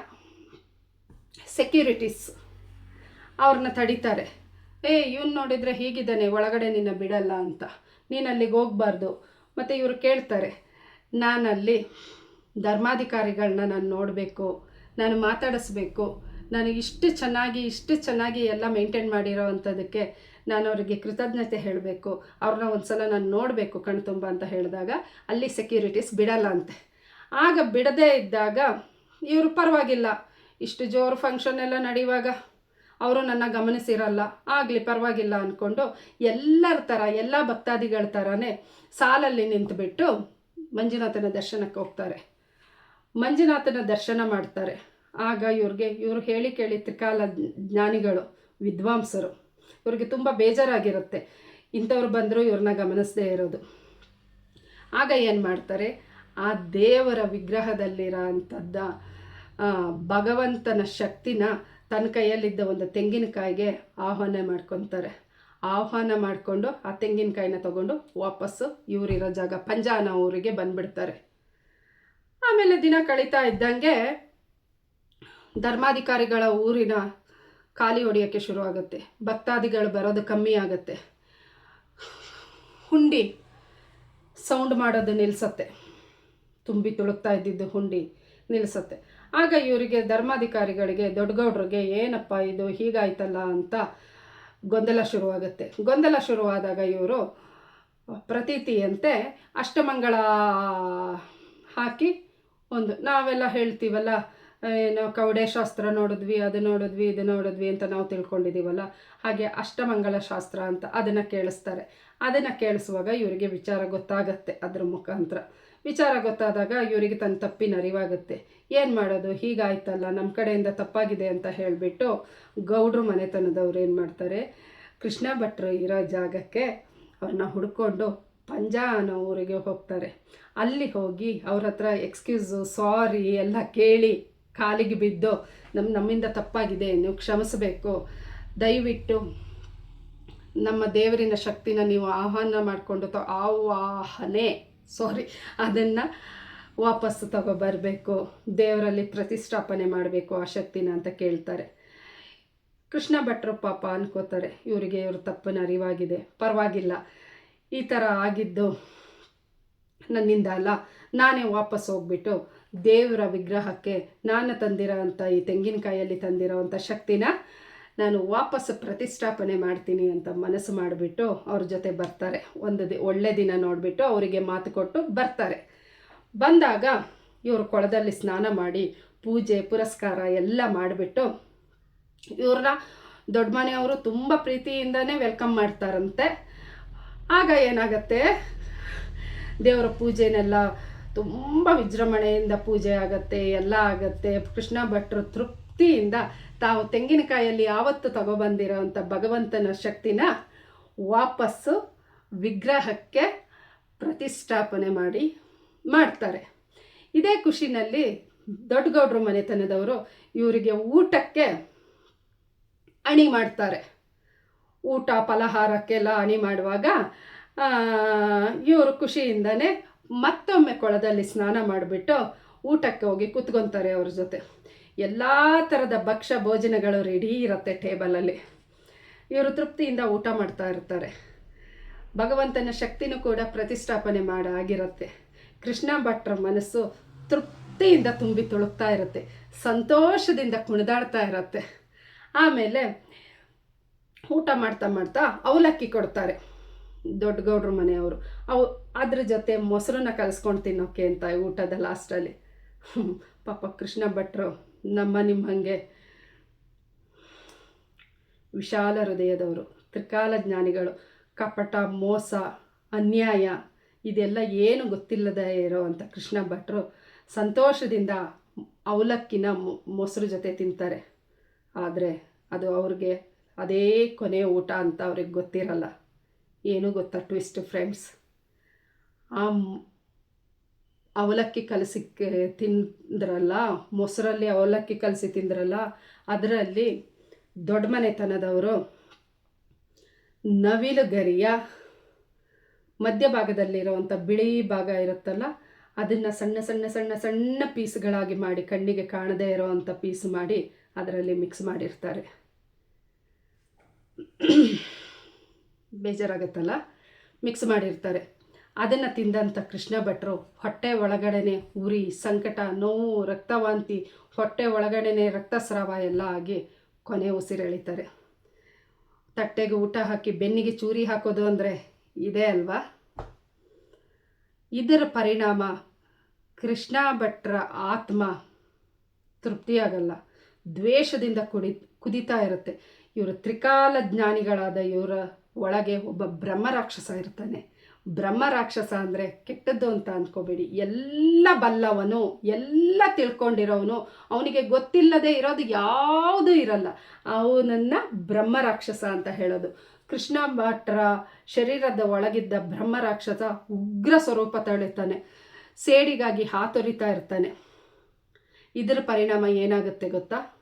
S1: ಸೆಕ್ಯೂರಿಟೀಸ್ ಅವ್ರನ್ನ ತಡೀತಾರೆ. ಏ, ಇವನು ನೋಡಿದರೆ ಹೀಗಿದ್ದಾನೆ, ಒಳಗಡೆ ನಿನ್ನ ಬಿಡಲ್ಲ ಅಂತ. ನೀನು ಅಲ್ಲಿಗೆ ಹೋಗಬಾರ್ದು. ಮತ್ತು ಇವರು ಕೇಳ್ತಾರೆ, ನಾನಲ್ಲಿ ಧರ್ಮಾಧಿಕಾರಿಗಳನ್ನ ನಾನು ನೋಡಬೇಕು. ನಾನು ಮಾತಾಡಿಸ್ಬೇಕು. ನಾನು ಇಷ್ಟು ಚೆನ್ನಾಗಿ ಇಷ್ಟು ಚೆನ್ನಾಗಿ ಎಲ್ಲ ಮೇಂಟೈನ್ ಮಾಡಿರೋ ಅಂಥದ್ದಕ್ಕೆ ನಾನು ಅವರಿಗೆ ಕೃತಜ್ಞತೆ ಹೇಳಬೇಕು. ಅವ್ರನ್ನ ಒಂದು ಸಲ ನಾನು ನೋಡಬೇಕು ಕಣ್ತುಂಬ ಅಂತ ಹೇಳಿದಾಗ ಅಲ್ಲಿ ಸೆಕ್ಯೂರಿಟೀಸ್ ಬಿಡಲ್ಲ ಅಂತೆ. ಆಗ ಬಿಡದೇ ಇದ್ದಾಗ ಇವರು ಪರವಾಗಿಲ್ಲ. ಇಷ್ಟು ಜೋರು ಫಂಕ್ಷನ್ ಎಲ್ಲ ನಡೆಯುವಾಗ ಅವರು ನನ್ನ ಗಮನಿಸಿರಲ್ಲ. ಆಗಲಿ ಪರವಾಗಿಲ್ಲ ಅಂದ್ಕೊಂಡು ಎಲ್ಲರ ಥರ, ಎಲ್ಲ ಭಕ್ತಾದಿಗಳ ಥರನೇ ಸಾಲಲ್ಲಿ ನಿಂತುಬಿಟ್ಟು ಮಂಜುನಾಥನ ದರ್ಶನಕ್ಕೆ ಹೋಗ್ತಾರೆ. ಮಂಜುನಾಥನ ದರ್ಶನ ಮಾಡ್ತಾರೆ. ಆಗ ಇವ್ರಿಗೆ, ಇವರು ಹೇಳಿ ಕೇಳಿ ತ್ರಿಕಾಲ ಜ್ಞಾನಿಗಳು, ವಿದ್ವಾಂಸರು. ಇವ್ರಿಗೆ ತುಂಬ ಬೇಜಾರಾಗಿರುತ್ತೆ. ಇಂಥವ್ರು ಬಂದರೂ ಇವ್ರನ್ನ ಗಮನಿಸದೇ ಇರೋದು. ಆಗ ಏನು ಮಾಡ್ತಾರೆ? ಆ ದೇವರ ವಿಗ್ರಹದಲ್ಲಿರೋ ಅಂಥದ್ದ ಭಗವಂತನ ಶಕ್ತಿನ ತನ್ನ ಕೈಯಲ್ಲಿದ್ದ ಒಂದು ತೆಂಗಿನಕಾಯಿಗೆ ಆಹ್ವಾನ ಮಾಡ್ಕೊತಾರೆ. ಆಹ್ವಾನ ಮಾಡಿಕೊಂಡು ಆ ತೆಂಗಿನಕಾಯಿನ ತಗೊಂಡು ವಾಪಸ್ಸು ಇವರಿರೋ ಜಾಗ, ಪಂಜಾನ ಊರಿಗೆ ಬಂದ್ಬಿಡ್ತಾರೆ. ಆಮೇಲೆ ದಿನ ಕಳೀತಾ ಇದ್ದಂಗೆ ಧರ್ಮಾಧಿಕಾರಿಗಳ ಊರಿನ ಖಾಲಿ ಹೊಡೆಯೋಕ್ಕೆ ಶುರುವಾಗುತ್ತೆ. ಭಕ್ತಾದಿಗಳು ಬರೋದು ಕಮ್ಮಿ ಆಗುತ್ತೆ. ಹುಂಡಿ ಸೌಂಡ್ ಮಾಡೋದು ನಿಲ್ಲಿಸತ್ತೆ ತುಂಬಿ ತುಳುಕ್ತಾ ಇದ್ದಿದ್ದು ಹುಂಡಿ ನಿಲ್ಲಿಸತ್ತೆ ಆಗ ಇವರಿಗೆ ಧರ್ಮಾಧಿಕಾರಿಗಳಿಗೆ, ದೊಡ್ಡಗೌಡ್ರಿಗೆ, ಏನಪ್ಪ ಇದು? ಹೀಗಾಯ್ತಲ್ಲ? ಅಂತ ಗೊಂದಲ ಶುರುವಾಗುತ್ತೆ. ಗೊಂದಲ ಶುರುವಾದಾಗ ಇವರು ಪ್ರತೀತಿಯಂತೆ ಅಷ್ಟಮಂಗಳ ಹಾಕಿ ಒಂದು ನಾವೆಲ್ಲ ಹೇಳ್ತೀವಲ್ಲ ಏನು ಕವಡೆ ಶಾಸ್ತ್ರ ನೋಡಿದ್ವಿ, ಅದು ನೋಡಿದ್ವಿ, ಇದು ನೋಡಿದ್ವಿ ಅಂತ ನಾವು ತಿಳ್ಕೊಂಡಿದ್ದೀವಲ್ಲ ಹಾಗೆ ಅಷ್ಟಮಂಗಳ ಶಾಸ್ತ್ರ ಅಂತ ಅದನ್ನು ಕೇಳಿಸ್ತಾರೆ. ಅದನ್ನು ಕೇಳಿಸುವಾಗ ಇವರಿಗೆ ವಿಚಾರ ಗೊತ್ತಾಗತ್ತೆ ಅದ್ರ ಮುಖಾಂತರ. ವಿಚಾರ ಗೊತ್ತಾದಾಗ ಇವರಿಗೆ ತನ್ನ ತಪ್ಪಿನ ಅರಿವಾಗುತ್ತೆ. ಏನು ಮಾಡೋದು? ಹೀಗಾಯ್ತಲ್ಲ ನಮ್ಮ ಕಡೆಯಿಂದ ತಪ್ಪಾಗಿದೆ ಅಂತ ಹೇಳಿಬಿಟ್ಟು ಗೌಡ್ರು ಮನೆತನದವ್ರು ಏನು ಮಾಡ್ತಾರೆ? ಕೃಷ್ಣ ಭಟ್ರು ಇರೋ ಜಾಗಕ್ಕೆ ಅವ್ರನ್ನ ಹುಡ್ಕೊಂಡು ಪಂಜಾ ಅನ್ನೋ ಊರಿಗೆ ಹೋಗ್ತಾರೆ. ಅಲ್ಲಿ ಹೋಗಿ ಅವ್ರ ಹತ್ರ ಎಕ್ಸ್ಕ್ಯೂಸು ಸಾರಿ ಎಲ್ಲ ಕೇಳಿ ಕಾಲಿಗೆ ಬಿದ್ದು ನಮ್ಮ ನಮ್ಮಿಂದ ತಪ್ಪಾಗಿದೆ, ನೀವು ಕ್ಷಮಿಸಬೇಕು. ದಯವಿಟ್ಟು ನಮ್ಮ ದೇವರಿನ ಶಕ್ತಿನ ನೀವು ಆಹ್ವಾನ ಮಾಡಿಕೊಂಡು ತ ಆವಾಹನೆ ಸಾರಿ ಅದನ್ನು ವಾಪಸ್ಸು ತಗೊಬರಬೇಕು ದೇವರಲ್ಲಿ ಪ್ರತಿಷ್ಠಾಪನೆ ಮಾಡಬೇಕು ಆ ಶಕ್ತಿನ ಅಂತ ಕೇಳ್ತಾರೆ. ಕೃಷ್ಣ ಭಟ್ರು ಪಾಪ ಅನ್ಕೋತಾರೆ, ಇವರಿಗೆ ಇವ್ರ ತಪ್ಪಿನ ಅರಿವಾಗಿದೆ, ಪರವಾಗಿಲ್ಲ. ಈ ಥರ ಆಗಿದ್ದು ನನ್ನಿಂದ ಅಲ್ಲ ನಾನೇ ವಾಪಸ್ ಹೋಗ್ಬಿಟ್ಟು ದೇವರ ವಿಗ್ರಹಕ್ಕೆ ನಾನು ತಂದಿರೋ ಅಂಥ ಈ ತೆಂಗಿನಕಾಯಲ್ಲಿ ತಂದಿರೋವಂಥ ಶಕ್ತಿನ ನಾನು ವಾಪಸ್ ಪ್ರತಿಷ್ಠಾಪನೆ ಮಾಡ್ತೀನಿ ಅಂತ ಮನಸ್ಸು ಮಾಡಿಬಿಟ್ಟು ಅವ್ರ ಜೊತೆ ಬರ್ತಾರೆ. ಒಂದು ದಿ ಒಳ್ಳೆ ದಿನ ನೋಡಿಬಿಟ್ಟು ಅವರಿಗೆ ಮಾತು ಕೊಟ್ಟು ಬರ್ತಾರೆ. ಬಂದಾಗ ಇವರು ಕೊಳದಲ್ಲಿ ಸ್ನಾನ ಮಾಡಿ ಪೂಜೆ, ಪುರಸ್ಕಾರ ಎಲ್ಲ ಮಾಡಿಬಿಟ್ಟು ಇವ್ರನ್ನ ದೊಡ್ಡ ಮನೆಯವರು ತುಂಬ ಪ್ರೀತಿಯಿಂದನೇ ವೆಲ್ಕಮ್ ಮಾಡ್ತಾರಂತೆ. ಆಗ ಏನಾಗತ್ತೆ? ದೇವರ ಪೂಜೆನೆಲ್ಲ ತುಂಬ ವಿಜೃಂಭಣೆಯಿಂದ ಪೂಜೆ ಆಗತ್ತೆ, ಎಲ್ಲ ಆಗತ್ತೆ. ಕೃಷ್ಣ ಭಟ್ರು ತೃಪ್ತಿಯಿಂದ ತಾವು ತೆಂಗಿನಕಾಯಲ್ಲಿ ಯಾವತ್ತು ತಗೊಬಂದಿರೋವಂಥ ಭಗವಂತನ ಶಕ್ತಿನ ವಾಪಸ್ಸು ವಿಗ್ರಹಕ್ಕೆ ಪ್ರತಿಷ್ಠಾಪನೆ ಮಾಡಿ ಮಾಡ್ತಾರೆ. ಇದೇ ಖುಷಿನಲ್ಲಿ ದೊಡ್ಡಗೌಡ್ರ ಮನೆತನದವರು ಇವರಿಗೆ ಊಟಕ್ಕೆ ಅಣಿ ಮಾಡ್ತಾರೆ. ಊಟ ಫಲಹಾರಕ್ಕೆಲ್ಲ ಅಣಿ ಮಾಡುವಾಗ ಇವರು ಖುಷಿಯಿಂದನೇ ಮತ್ತೊಮ್ಮೆ ಕೊಳದಲ್ಲಿ ಸ್ನಾನ ಮಾಡಿಬಿಟ್ಟು ಊಟಕ್ಕೆ ಹೋಗಿ ಕೂತ್ಕೊತಾರೆ ಅವ್ರ ಜೊತೆ. ಎಲ್ಲ ಥರದ ಭಕ್ಷ್ಯ ಭೋಜನಗಳು ರೆಡಿ ಇರುತ್ತೆ ಟೇಬಲಲ್ಲಿ ಇವರು ತೃಪ್ತಿಯಿಂದ ಊಟ ಮಾಡ್ತಾ ಇರ್ತಾರೆ. ಭಗವಂತನ ಶಕ್ತಿನೂ ಕೂಡ ಪ್ರತಿಷ್ಠಾಪನೆ ಮಾಡ ಆಗಿರುತ್ತೆ. ಕೃಷ್ಣ ಭಟ್ರ ಮನಸ್ಸು ತೃಪ್ತಿಯಿಂದ ತುಂಬಿ ತುಳುಕ್ತಾ ಇರುತ್ತೆ. ಸಂತೋಷದಿಂದ ಕುಣಿದಾಡ್ತಾ ಇರುತ್ತೆ. ಆಮೇಲೆ ಊಟ ಮಾಡ್ತಾ ಮಾಡ್ತಾ ಅವಲಕ್ಕಿ ಕೊಡ್ತಾರೆ. ದೊಡ್ಡ ಗೌಡ್ರ ಮನೆಯವರು. ಅವು ಅದ್ರ ಜೊತೆ ಮೊಸರನ್ನ ಕಲಿಸ್ಕೊಂಡು ತಿನ್ನೋಕೆ ಅಂತ ಊಟದ ಲಾಸ್ಟಲ್ಲಿ ಪಾಪ ಕೃಷ್ಣ ಭಟ್ರು, ನಮ್ಮ ನಿಮ್ಮ ಹಾಗೆ ವಿಶಾಲ ಹೃದಯದವರು, ತ್ರಿಕಾಲ ಜ್ಞಾನಿಗಳು, ಕಪಟ, ಮೋಸ, ಅನ್ಯಾಯ, ಇದೆಲ್ಲ ಏನು ಗೊತ್ತಿಲ್ಲದೆ ಅಂತ ಕೃಷ್ಣ ಭಟ್ರು ಸಂತೋಷದಿಂದ ಅವಲಕ್ಕಿನ ಮೊಸರು ಜೊತೆ ತಿಂತಾರೆ. ಆದರೆ ಅದು ಅವ್ರಿಗೆ ಅದೇ ಕೊನೆ ಊಟ ಅಂತ ಅವ್ರಿಗೆ ಗೊತ್ತಿರಲ್ಲ. ಏನೂ ಗೊತ್ತಾ ಟ್ವಿಸ್ಟ್ ಫ್ರೆಂಡ್ಸ್ ಆ ಅವಲಕ್ಕಿ ಕಲಸಿ ತಿಂದ್ರಲ್ಲ, ಮೊಸರಲ್ಲಿ ಅವಲಕ್ಕಿ ಕಲಸಿ ತಿಂದ್ರಲ್ಲ, ಅದರಲ್ಲಿ ದೊಡ್ಡ ಮನೆತನದವರು ನವಿಲು ಗರಿಯ ಮಧ್ಯಭಾಗದಲ್ಲಿರುವಂಥ ಬಿಳಿ ಭಾಗ ಇರುತ್ತಲ್ಲ, ಅದನ್ನು ಸಣ್ಣ ಸಣ್ಣ ಸಣ್ಣ ಸಣ್ಣ ಪೀಸ್ಗಳಾಗಿ ಮಾಡಿ, ಕಣ್ಣಿಗೆ ಕಾಣದೇ ಇರೋವಂಥ ಪೀಸ್ ಮಾಡಿ, ಅದರಲ್ಲಿ ಮಿಕ್ಸ್ ಮಾಡಿರ್ತಾರೆ. ಬೇಜಾರಾಗುತ್ತಲ್ಲ? ಮಿಕ್ಸ್ ಮಾಡಿರ್ತಾರೆ. ಅದನ್ನು ತಿಂದಂಥ ಕೃಷ್ಣ ಭಟ್ರು ಹೊಟ್ಟೆ ಒಳಗಡೆನೆ ಉರಿ, ಸಂಕಟ, ನೋವು, ರಕ್ತವಾಂತಿ, ಹೊಟ್ಟೆ ಒಳಗಡೆನೆ ರಕ್ತಸ್ರಾವ ಎಲ್ಲ ಆಗಿ ಕೊನೆ ಉಸಿರೆಳಿತಾರೆ ತಟ್ಟೆಗೆ ಊಟ ಹಾಕಿ ಬೆನ್ನಿಗೆ ಚೂರಿ ಹಾಕೋದು ಅಂದರೆ ಇದೇ ಅಲ್ವಾ? ಇದರ ಪರಿಣಾಮ ಕೃಷ್ಣ ಭಟ್ರ ಆತ್ಮ ತೃಪ್ತಿಯಾಗಲ್ಲ. ದ್ವೇಷದಿಂದ ಕುಡಿ, ಕುದಿತಾ ಇರುತ್ತೆ. ಇವರು ತ್ರಿಕಾಲ ಜ್ಞಾನಿಗಳಾದ ಇವರ ಒಳಗೆ ಒಬ್ಬ ಬ್ರಹ್ಮ ರಾಕ್ಷಸ ಇರ್ತಾನೆ. ಬ್ರಹ್ಮ ರಾಕ್ಷಸ ಅಂದರೆ ಕೆಟ್ಟದ್ದು ಅಂತ ಅಂದ್ಕೋಬೇಡಿ ಎಲ್ಲ ಬಲ್ಲವನು, ಎಲ್ಲ ತಿಳ್ಕೊಂಡಿರೋವನು ಅವನಿಗೆ ಗೊತ್ತಿಲ್ಲದೆ ಇರೋದು ಯಾವುದೂ ಇರಲ್ಲ. ಅವನನ್ನು ಬ್ರಹ್ಮ ರಾಕ್ಷಸ ಅಂತ ಹೇಳೋದು. ಕೃಷ್ಣ ಭಟ್ರ ಶರೀರದ ಒಳಗಿದ್ದ ಬ್ರಹ್ಮ ರಾಕ್ಷಸ ಉಗ್ರ ಸ್ವರೂಪ ತಳಿತಾನೆ ಸೇಡಿಗಾಗಿ ಹಾತೊರಿತಾ ಇರ್ತಾನೆ. ಇದರ ಪರಿಣಾಮ ಏನಾಗುತ್ತೆ ಗೊತ್ತಾ?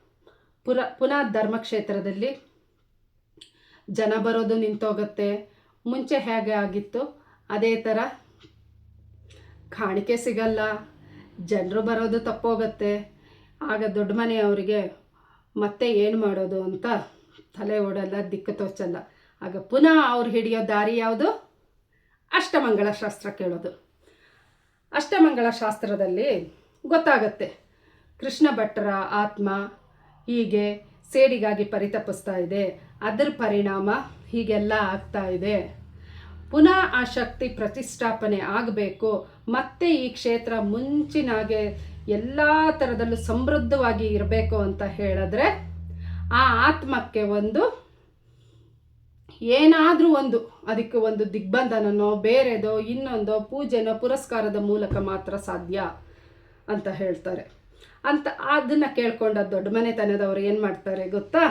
S1: ಪುರ, ಪುನಃ ಧರ್ಮಕ್ಷೇತ್ರದಲ್ಲಿ ಜನ ಬರೋದು ನಿಂತೋಗತ್ತೆ. ಮುಂಚೆ ಹೇಗೆ ಆಗಿತ್ತು? ಅದೇ ಥರ ಕಾಣಿಕೆ ಸಿಗಲ್ಲ. ಜನರು ಬರೋದು ತಪ್ಪೋಗತ್ತೆ. ಆಗ ದೊಡ್ಡ ಮನೆಯವರಿಗೆ, ಮತ್ತೆ ಏನು ಮಾಡೋದು ಅಂತ ತಲೆ ಓಡಲ್ಲ, ದಿಕ್ಕು ತೋಚಲ್ಲ. ಆಗ ಪುನಃ ಅವ್ರು ಹಿಡಿಯೋ ದಾರಿ ಯಾವುದು? ಅಷ್ಟಮಂಗಳ ಶಾಸ್ತ್ರ ಕೇಳೋದು. ಅಷ್ಟಮಂಗಳ ಶಾಸ್ತ್ರದಲ್ಲಿ ಗೊತ್ತಾಗತ್ತೆ. ಕೃಷ್ಣ ಭಟ್ರ ಆತ್ಮ ಹೀಗೆ ಸೇಡಿಗಾಗಿ ಪರಿತಪಿಸ್ತಾ ಇದೆ. ಅದರ ಪರಿಣಾಮ ಹೀಗೆಲ್ಲ ಆಗ್ತಾ ಇದೆ. ಪುನಃ ಆ ಶಕ್ತಿ ಪ್ರತಿಷ್ಠಾಪನೆ ಆಗಬೇಕು. ಮತ್ತೆ ಈ ಕ್ಷೇತ್ರ ಮುಂಚಿನಾಗೆ ಎಲ್ಲ ಥರದಲ್ಲೂ ಸಮೃದ್ಧವಾಗಿ ಇರಬೇಕು ಅಂತ ಹೇಳಿದ್ರೆ ಆ ಆತ್ಮಕ್ಕೆ ಒಂದು ಏನಾದರೂ ಒಂದು ಅದಕ್ಕೆ ಒಂದು ದಿಗ್ಬಂಧನನೋ ಬೇರೆದೋ ಇನ್ನೊಂದೋ ಪೂಜೆನೋ ಪುರಸ್ಕಾರದ ಮೂಲಕ ಮಾತ್ರ ಸಾಧ್ಯ ಅಂತ ಹೇಳ್ತಾರೆ. ಅಂತ ಅದನ್ನು ಕೇಳ್ಕೊಂಡ ದೊಡ್ಡ ಮನೆತನದವರು ಏನು ಮಾಡ್ತಾರೆ ಗೊತ್ತಾ?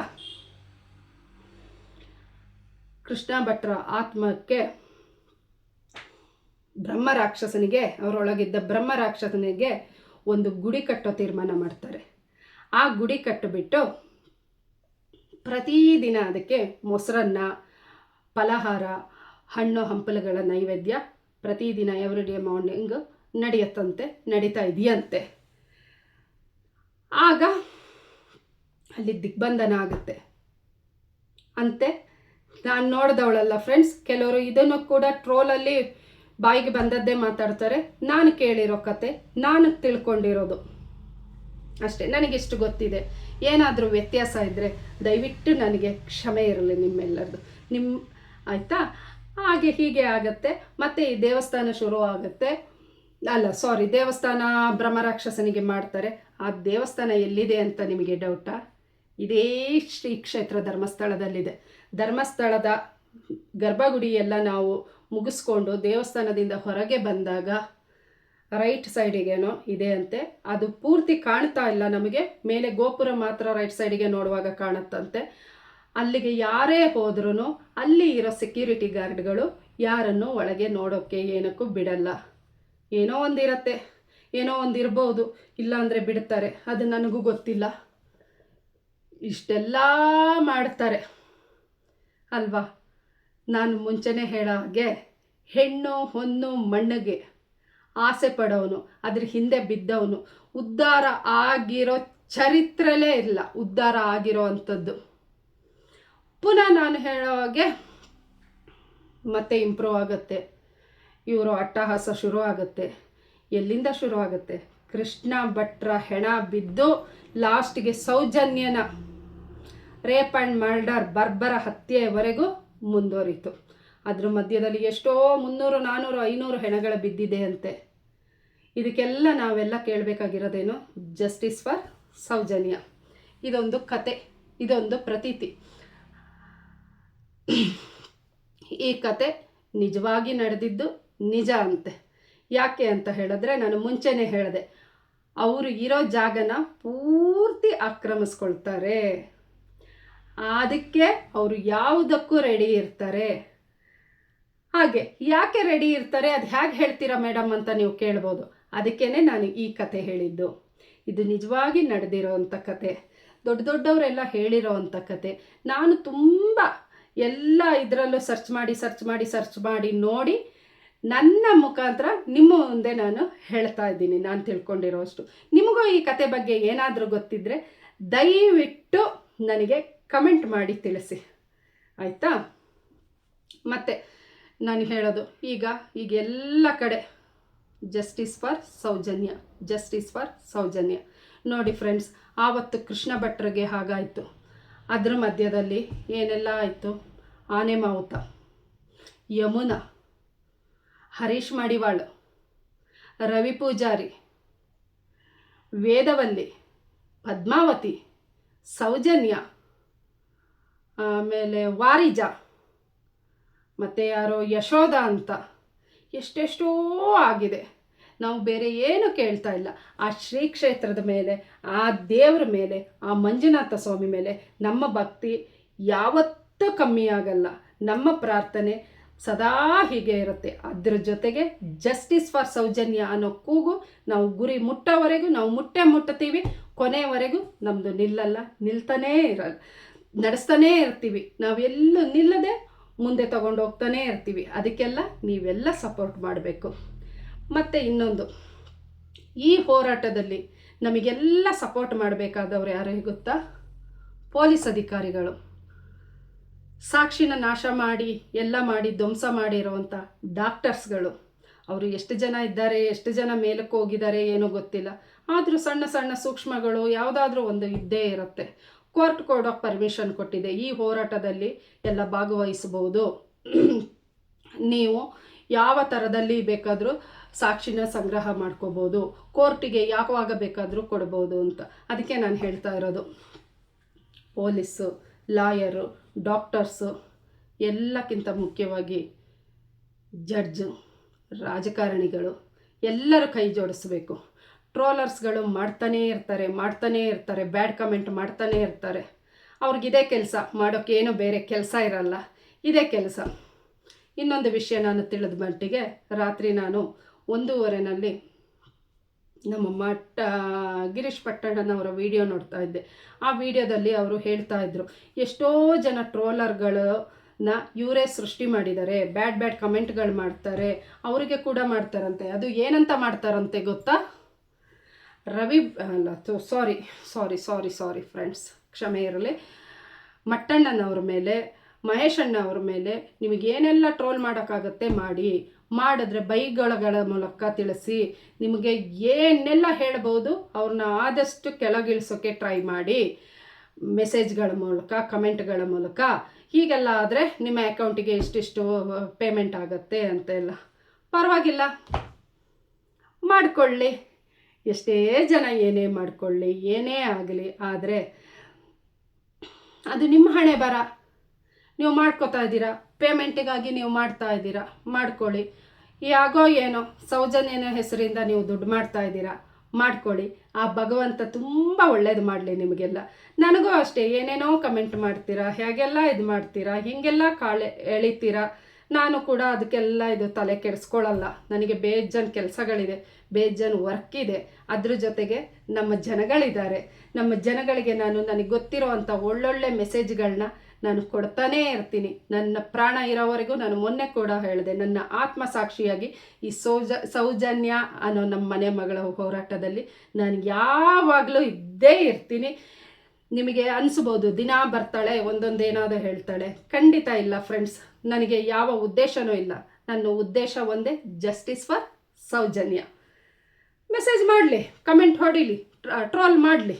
S1: ಕೃಷ್ಣ ಭಟ್ರ ಆತ್ಮಕ್ಕೆ ಬ್ರಹ್ಮ ರಾಕ್ಷಸನಿಗೆ, ಅವರೊಳಗಿದ್ದ ಬ್ರಹ್ಮ ರಾಕ್ಷಸನಿಗೆ ಒಂದು ಗುಡಿ ಕಟ್ಟೋ ತೀರ್ಮಾನ ಮಾಡ್ತಾರೆ. ಆ ಗುಡಿ ಕಟ್ಟಿಬಿಟ್ಟು ಪ್ರತಿದಿನ ಅದಕ್ಕೆ ಮೊಸರನ್ನ, ಫಲಹಾರ, ಹಣ್ಣು ಹಂಪಲುಗಳ ನೈವೇದ್ಯ ಪ್ರತಿದಿನ ಎವ್ರಿ ಡೇ ಮಾರ್ನಿಂಗ್ ನಡೆಯತ್ತಂತೆ, ನಡೀತಾ ಇದೆಯಂತೆ. ಆಗ ಅಲ್ಲಿ ದಿಗ್ಬಂಧನ ಆಗುತ್ತೆ. ಅಂತೆ ನಾನು ನೋಡ್ದವಳಲ್ಲ ಫ್ರೆಂಡ್ಸ್ ಕೆಲವರು ಇದನ್ನು ಕೂಡ ಟ್ರೋಲಲ್ಲಿ ಬಾಯಿಗೆ ಬಂದದ್ದೇ ಮಾತಾಡ್ತಾರೆ. ನಾನು ಕೇಳಿರೋ ಕತೆ, ನಾನು ತಿಳ್ಕೊಂಡಿರೋದು. ಅಷ್ಟೇ, ನನಗಿಷ್ಟು ಗೊತ್ತಿದೆ. ಏನಾದರೂ ವ್ಯತ್ಯಾಸ ಇದ್ದರೆ ದಯವಿಟ್ಟು ನನಗೆ ಕ್ಷಮೆ ಇರಲಿ ನಿಮ್ಮೆಲ್ಲರದು. ನಿಮ್ಮ ಆಯಿತಾ? ಹಾಗೆ ಹೀಗೆ ಆಗುತ್ತೆ. ಮತ್ತು ಈ ದೇವಸ್ಥಾನ ಶುರು ಆಗುತ್ತೆ. ಅಲ್ಲ ಸಾರಿ ದೇವಸ್ಥಾನ ಬ್ರಹ್ಮರಾಕ್ಷಸನಿಗೆ ಮಾಡ್ತಾರೆ. ಆ ದೇವಸ್ಥಾನ ಎಲ್ಲಿದೆ ಅಂತ ನಿಮಗೆ ಡೌಟಾ? ಇದೇ ಶ್ರೀ ಕ್ಷೇತ್ರ ಧರ್ಮಸ್ಥಳದಲ್ಲಿದೆ. ಧರ್ಮಸ್ಥಳದ ಗರ್ಭಗುಡಿ ಎಲ್ಲ ನಾವು ಮುಗಿಸ್ಕೊಂಡು ದೇವಸ್ಥಾನದಿಂದ ಹೊರಗೆ ಬಂದಾಗ ರೈಟ್ ಸೈಡಿಗೇನೋ ಇದೆ ಅಂತೆ. ಅದು ಪೂರ್ತಿ ಕಾಣ್ತಾ ಇಲ್ಲ ನಮಗೆ. ಮೇಲೆ ಗೋಪುರ ಮಾತ್ರ ರೈಟ್ ಸೈಡಿಗೆ ನೋಡುವಾಗ ಕಾಣುತ್ತಂತೆ. ಅಲ್ಲಿಗೆ ಯಾರೇ ಹೋದ್ರೂ ಅಲ್ಲಿ ಇರೋ ಸೆಕ್ಯೂರಿಟಿ ಗಾರ್ಡ್ಗಳು ಯಾರನ್ನು ಒಳಗೆ ನೋಡೋಕ್ಕೆ ಏನಕ್ಕೂ ಬಿಡಲ್ಲ. ಏನೋ ಒಂದಿರತ್ತೆ. ಏನೋ ಒಂದಿರ್ಬೋದು. ಇಲ್ಲಾಂದರೆ ಬಿಡ್ತಾರೆ. ಅದು ನನಗೂ ಗೊತ್ತಿಲ್ಲ. ಇಷ್ಟೆಲ್ಲ ಮಾಡ್ತಾರೆ. ಅಲ್ವಾ? ನಾನು ಮುಂಚೆನೇ ಹೇಳೋ ಹಾಗೆ ಹೆಣ್ಣು ಹೊನ್ನು ಮಣ್ಣಿಗೆ ಆಸೆ ಪಡೋನು, ಅದ್ರ ಹಿಂದೆ ಬಿದ್ದವನು. ಉದ್ಧಾರ ಆಗಿರೋ ಚರಿತ್ರೆಲೇ ಇಲ್ಲ, ಉದ್ಧಾರ ಆಗಿರೋ ಅಂಥದ್ದು. ಪುನಃ ನಾನು ಹೇಳೋ ಹಾಗೆ ಮತ್ತೆ ಇಂಪ್ರೂವ್ ಆಗುತ್ತೆ. ಇವರು ಅಟ್ಟಹಾಸ ಶುರು ಆಗುತ್ತೆ. ಎಲ್ಲಿಂದ ಶುರು ಆಗುತ್ತೆ? ಕೃಷ್ಣ ಭಟ್ರ ಹೆಣ ಬಿದ್ದು ಲಾಸ್ಟ್ಗೆ ಸೌಜನ್ಯನ ರೇಪ್ ಆ್ಯಂಡ್ ಮರ್ಡರ್ ಬರ್ಬರ ಹತ್ಯೆವರೆಗೂ ಮುಂದುವರಿತು. ಅದ್ರ ಮಧ್ಯದಲ್ಲಿ ಎಷ್ಟೋ ಮುನ್ನೂರು ನಾನ್ನೂರು ಐನೂರು ಹೆಣಗಳ ಬಿದ್ದಿದೆ ಅಂತೆ. ಇದಕ್ಕೆಲ್ಲ ನಾವೆಲ್ಲ ಕೇಳಬೇಕಾಗಿರೋದೇನು? Justice for Soujanya. ಇದೊಂದು ಕತೆ, ಇದೊಂದು ಪ್ರತೀತಿ. ಈ ಕತೆ ನಿಜವಾಗಿ ನಡೆದಿದ್ದು ನಿಜ ಅಂತೆ. ಯಾಕೆ ಅಂತ ಹೇಳಿದ್ರೆ ನಾನು ಮುಂಚೆನೇ ಹೇಳಿದೆ. ಅವರು ಇರೋ ಜಾಗನ ಪೂರ್ತಿ ಆಕ್ರಮಿಸ್ಕೊಳ್ತಾರೆ. ಅದಕ್ಕೆ ಅವರು ಯಾವುದಕ್ಕೂ ರೆಡಿ ಇರ್ತಾರೆ. ಹಾಗೆ ಯಾಕೆ ರೆಡಿ ಇರ್ತಾರೆ? ಅದು ಹೇಗೆ ಹೇಳ್ತೀರಾ ಮೇಡಮ್ ಅಂತ ನೀವು ಕೇಳ್ಬೋದು. ಅದಕ್ಕೇ ನಾನು ಈ ಕತೆ ಹೇಳಿದ್ದು. ಇದು ನಿಜವಾಗಿ ನಡೆದಿರೋವಂಥ ಕತೆ. ದೊಡ್ಡ ದೊಡ್ಡವರೆಲ್ಲ ಹೇಳಿರೋ ಅಂಥ ಕತೆ. ನಾನು ತುಂಬ ಎಲ್ಲ ಇದರಲ್ಲೂ ಸರ್ಚ್ ಮಾಡಿ ಸರ್ಚ್ ಮಾಡಿ ಸರ್ಚ್ ಮಾಡಿ ನೋಡಿ ನನ್ನ ಮುಖಾಂತರ ನಿಮ್ಮ ಮುಂದೆ ನಾನು ಹೇಳ್ತಾ ಇದ್ದೀನಿ. ನಾನು ತಿಳ್ಕೊಂಡಿರೋ ಅಷ್ಟು ನಿಮಗೂ ಈ ಕತೆ ಬಗ್ಗೆ ಏನಾದರೂ ಗೊತ್ತಿದ್ದರೆ ದಯವಿಟ್ಟು ನನಗೆ ಕಮೆಂಟ್ ಮಾಡಿ ತಿಳಿಸಿ. ಆಯಿತಾ? ಮತ್ತು ನಾನು ಹೇಳೋದು, ಈಗ ಈಗ ಎಲ್ಲ ಕಡೆ justice for Soujanya justice for Soujanya. ನೋಡಿ ಫ್ರೆಂಡ್ಸ್ ಆವತ್ತು ಕೃಷ್ಣ ಭಟ್ರಿಗೆ ಹಾಗಾಯಿತು. ಅದರ ಮಧ್ಯದಲ್ಲಿ ಏನೆಲ್ಲ ಆಯಿತು? ಆನೆ ಮಾವುತ, ಯಮುನಾ, ಹರೀಶ್ ಮಡಿವಾಳ್, ರವಿ ಪೂಜಾರಿ, ವೇದವಲ್ಲಿ, ಪದ್ಮಾವತಿ, ಸೌಜನ್ಯ ಆಮೇಲೆ ವಾರಿಜ. ಮತ್ತು ಯಾರೋ ಯಶೋಧ ಅಂತ. ಎಷ್ಟೆಷ್ಟೋ ಆಗಿದೆ. ನಾವು ಬೇರೆ ಏನು ಕೇಳ್ತಾ ಇಲ್ಲ. ಆ ಶ್ರೀ ಕ್ಷೇತ್ರದ ಮೇಲೆ, ಆ ದೇವರ ಮೇಲೆ, ಆ ಮಂಜುನಾಥ ಸ್ವಾಮಿ ಮೇಲೆ ನಮ್ಮ ಭಕ್ತಿ ಯಾವತ್ತೂ ಕಮ್ಮಿ ಆಗಲ್ಲ. ನಮ್ಮ ಪ್ರಾರ್ಥನೆ ಸದಾ ಹೀಗೆ ಇರುತ್ತೆ. ಅದ್ರ ಜೊತೆಗೆ ಜಸ್ಟಿಸ್ ಫಾರ್ ಸೌಜನ್ಯ ಅನ್ನೋ ಕೂಗು ನಾವು ಗುರಿ ಮುಟ್ಟೋವರೆಗೂ, ನಾವು ಮುಟ್ಟೆ ಮುಟ್ಟುತ್ತೀವಿ. ಕೊನೆಯವರೆಗೂ ನಮ್ಮದು ನಿಲ್ಲಲ್ಲ, ನಿಲ್ತಾನೇ ಇರಲ್ಲ. ನಡೆಸ್ತಾನೇ ಇರ್ತೀವಿ. ನಾವೆಲ್ಲೂ ನಿಲ್ಲದೆ ಮುಂದೆ ತಗೊಂಡು ಹೋಗ್ತಾನೇ ಇರ್ತೀವಿ. ಅದಕ್ಕೆಲ್ಲ ನೀವೆಲ್ಲ ಸಪೋರ್ಟ್ ಮಾಡಬೇಕು. ಮತ್ತು ಇನ್ನೊಂದು, ಈ ಹೋರಾಟದಲ್ಲಿ ನಮಗೆಲ್ಲ ಸಪೋರ್ಟ್ ಮಾಡಬೇಕಾದವ್ರು ಯಾರು ಗೊತ್ತಾ? ಪೊಲೀಸ್ ಅಧಿಕಾರಿಗಳು. ಸಾಕ್ಷಿನ ನಾಶ ಮಾಡಿ, ಎಲ್ಲ ಮಾಡಿ, ಧ್ವಂಸ ಮಾಡಿರುವಂಥ ಡಾಕ್ಟರ್ಸ್ಗಳು. ಅವರು ಎಷ್ಟು ಜನ ಇದ್ದಾರೆ, ಎಷ್ಟು ಜನ ಮೇಲಕ್ಕೆ ಹೋಗಿದ್ದಾರೆ ಏನೋ ಗೊತ್ತಿಲ್ಲ. ಆದರೂ ಸಣ್ಣ ಸಣ್ಣ ಸೂಕ್ಷ್ಮಗಳು, ಯಾವುದಾದ್ರೂ ಒಂದು ಇದ್ದೇ ಇರುತ್ತೆ. ಕೋರ್ಟ್ ಕೊಡೋಕೆ ಪರ್ಮಿಷನ್ ಕೊಟ್ಟಿದೆ. ಈ ಹೋರಾಟದಲ್ಲಿ ಎಲ್ಲ ಭಾಗವಹಿಸಬಹುದು. ನೀವು ಯಾವ ಥರದಲ್ಲಿ ಬೇಕಾದರೂ ಸಾಕ್ಷಿನ ಸಂಗ್ರಹ ಮಾಡ್ಕೋಬೋದು ಕೋರ್ಟಿಗೆ ಯಾವಾಗ ಬೇಕಾದರೂ ಕೊಡ್ಬೋದು ಅಂತ. ಅದಕ್ಕೆ ನಾನು ಹೇಳ್ತಾ ಇರೋದು. ಪೊಲೀಸು, ಲಾಯರು, ಡಾಕ್ಟರ್ಸು, ಎಲ್ಲಕ್ಕಿಂತ ಮುಖ್ಯವಾಗಿ ಜಡ್ಜು, ರಾಜಕಾರಣಿಗಳು ಎಲ್ಲರೂ ಕೈ ಜೋಡಿಸ್ಬೇಕು. ಟ್ರೋಲರ್ಸ್ಗಳು ಮಾಡ್ತಾನೇ ಇರ್ತಾರೆ ಮಾಡ್ತಾನೇ ಇರ್ತಾರೆ, ಬ್ಯಾಡ್ ಕಮೆಂಟ್ ಮಾಡ್ತಾನೇ ಇರ್ತಾರೆ. ಅವ್ರಿಗಿದೇ ಕೆಲಸ ಮಾಡೋಕ್ಕೇನು ಬೇರೆ ಕೆಲಸ ಇರಲ್ಲ. ಇದೇ ಕೆಲಸ. ಇನ್ನೊಂದು ವಿಷಯ ನಾನು ತಿಳಿದ ಮಟ್ಟಿಗೆ ರಾತ್ರಿ ನಾನು ಒಂದೂವರೆನಲ್ಲಿ ನಮ್ಮ ಮಟ್ಟ, ಗಿರೀಶ್ ಪಟ್ಟಣ್ಣನವರ ವಿಡಿಯೋ ನೋಡ್ತಾ ಇದ್ದೆ. ಆ ವಿಡಿಯೋದಲ್ಲಿ ಅವರು ಹೇಳ್ತಾ ಇದ್ರು, ಎಷ್ಟೋ ಜನ ಟ್ರೋಲರ್ಗಳನ್ನ ಇವರೇ ಸೃಷ್ಟಿ ಮಾಡಿದ್ದಾರೆ, ಬ್ಯಾಡ್ ಬ್ಯಾಡ್ ಕಮೆಂಟ್ಗಳು ಮಾಡ್ತಾರೆ, ಅವರಿಗೆ ಕೂಡ ಮಾಡ್ತಾರಂತೆ. ಅದು ಏನಂತ ಮಾಡ್ತಾರಂತೆ ಗೊತ್ತಾ? ರವಿ, ಅಲ್ಲ ಸಾರಿ ಸಾರಿ ಸಾರಿ ಸಾರಿ ಫ್ರೆಂಡ್ಸ್ ಕ್ಷಮೆ ಇರಲಿ. ಮಟ್ಟಣ್ಣನವ್ರ ಮೇಲೆ ಮಹೇಶ್ ಅಣ್ಣ ಅವ್ರ ಮೇಲೆ ನಿಮಗೆ ಏನೆಲ್ಲ ಟ್ರೋಲ್ ಮಾಡೋಕ್ಕಾಗತ್ತೆ ಮಾಡಿ, ಮಾಡಿದ್ರೆ ಬೈಗಳಗಳ ಮೂಲಕ ತಿಳಿಸಿ, ನಿಮಗೆ ಏನೆಲ್ಲ ಹೇಳ್ಬೋದು ಅವ್ರನ್ನ ಆದಷ್ಟು ಕೆಳಗಿಳಿಸೋಕ್ಕೆ ಟ್ರೈ ಮಾಡಿ. ಮೆಸೇಜ್ಗಳ ಮೂಲಕ, ಕಮೆಂಟ್ಗಳ ಮೂಲಕ, ಹೀಗೆಲ್ಲ ಆದರೆ ನಿಮ್ಮ ಅಕೌಂಟಿಗೆ ಇಷ್ಟಿಷ್ಟು ಪೇಮೆಂಟ್ ಆಗುತ್ತೆ ಅಂತೆಲ್ಲ. ಪರವಾಗಿಲ್ಲ. ಮಾಡಿಕೊಳ್ಳಿ. ಎಷ್ಟೇ ಜನ ಏನೇ ಮಾಡಿಕೊಳ್ಳಿ, ಏನೇ ಆಗಲಿ, ಆದರೆ ಅದು ನಿಮ್ಮ ಹಣೆ ಬರ. ನೀವು ಮಾಡ್ಕೋತಾ ಇದ್ದೀರಾ, ಪೇಮೆಂಟಿಗಾಗಿ ನೀವು ಮಾಡ್ತಾ ಇದ್ದೀರಾ, ಮಾಡ್ಕೊಳ್ಳಿ. ಯಾಗೋ ಏನೋ ಸೌಜನ್ಯನ ಹೆಸರಿಂದ ನೀವು ದುಡ್ಡು ಮಾಡ್ತಾ ಇದ್ದೀರಾ, ಮಾಡ್ಕೊಳ್ಳಿ. ಆ ಭಗವಂತ ತುಂಬ ಒಳ್ಳೇದು ಮಾಡಲಿ ನಿಮಗೆಲ್ಲ. ನನಗೂ ಅಷ್ಟೇ, ಏನೇನೋ ಕಮೆಂಟ್ ಮಾಡ್ತೀರಾ, ಹೇಗೆಲ್ಲ ಇದು ಮಾಡ್ತೀರಾ ಹೀಗೆಲ್ಲ ಕಾಳೆ ಎಳಿತೀರಾ ನಾನು ಕೂಡ ಅದಕ್ಕೆಲ್ಲ ಇದು ತಲೆ ಕೆಡಿಸ್ಕೊಳ್ಳಲ್ಲ. ನನಗೆ ಬೇಜನ್ ಕೆಲಸಗಳಿದೆ, ಬೇಜನ್ ವರ್ಕ್ ಇದೆ. ಅದ್ರ ಜೊತೆಗೆ ನಮ್ಮ ಜನಗಳಿದ್ದಾರೆ. ನಮ್ಮ ಜನಗಳಿಗೆ ನಾನು ನನಗೆ ಗೊತ್ತಿರೋ ಅಂಥ ಒಳ್ಳೊಳ್ಳೆ ಮೆಸೇಜ್ಗಳನ್ನ ನಾನು ಕೊಡ್ತಾನೇ ಇರ್ತೀನಿ. ನನ್ನ ಪ್ರಾಣ ಇರೋವರೆಗೂ ನಾನು ಮೊನ್ನೆ ಕೂಡ ಹೇಳಿದೆ, ನನ್ನ ಆತ್ಮ ಸಾಕ್ಷಿಯಾಗಿ ಈ ಸೌಜ, ಸೌಜನ್ಯ ಅನ್ನೋ ನಮ್ಮ ಮನೆ ಮಗಳ ಹೋರಾಟದಲ್ಲಿ ನಾನು ಯಾವಾಗಲೂ ಇದ್ದೇ ಇರ್ತೀನಿ. ನಿಮಗೆ ಅನಿಸ್ಬೋದು, ದಿನ ಬರ್ತಾಳೆ, ಒಂದೊಂದೇನಾದರೂ ಹೇಳ್ತಾಳೆ. ಖಂಡಿತ ಇಲ್ಲ ಫ್ರೆಂಡ್ಸ್ ನನಗೆ ಯಾವ ಉದ್ದೇಶನೂ ಇಲ್ಲ. ನನ್ನ ಉದ್ದೇಶ ಒಂದೇ ಜಸ್ಟಿಸ್ ಫಾರ್ ಸೌಜನ್ಯ. ಮೆಸೇಜ್ ಮಾಡಲಿ ಕಮೆಂಟ್ ಹೊಡಿಲಿ ಟ್ರೋಲ್ ಮಾಡಲಿ.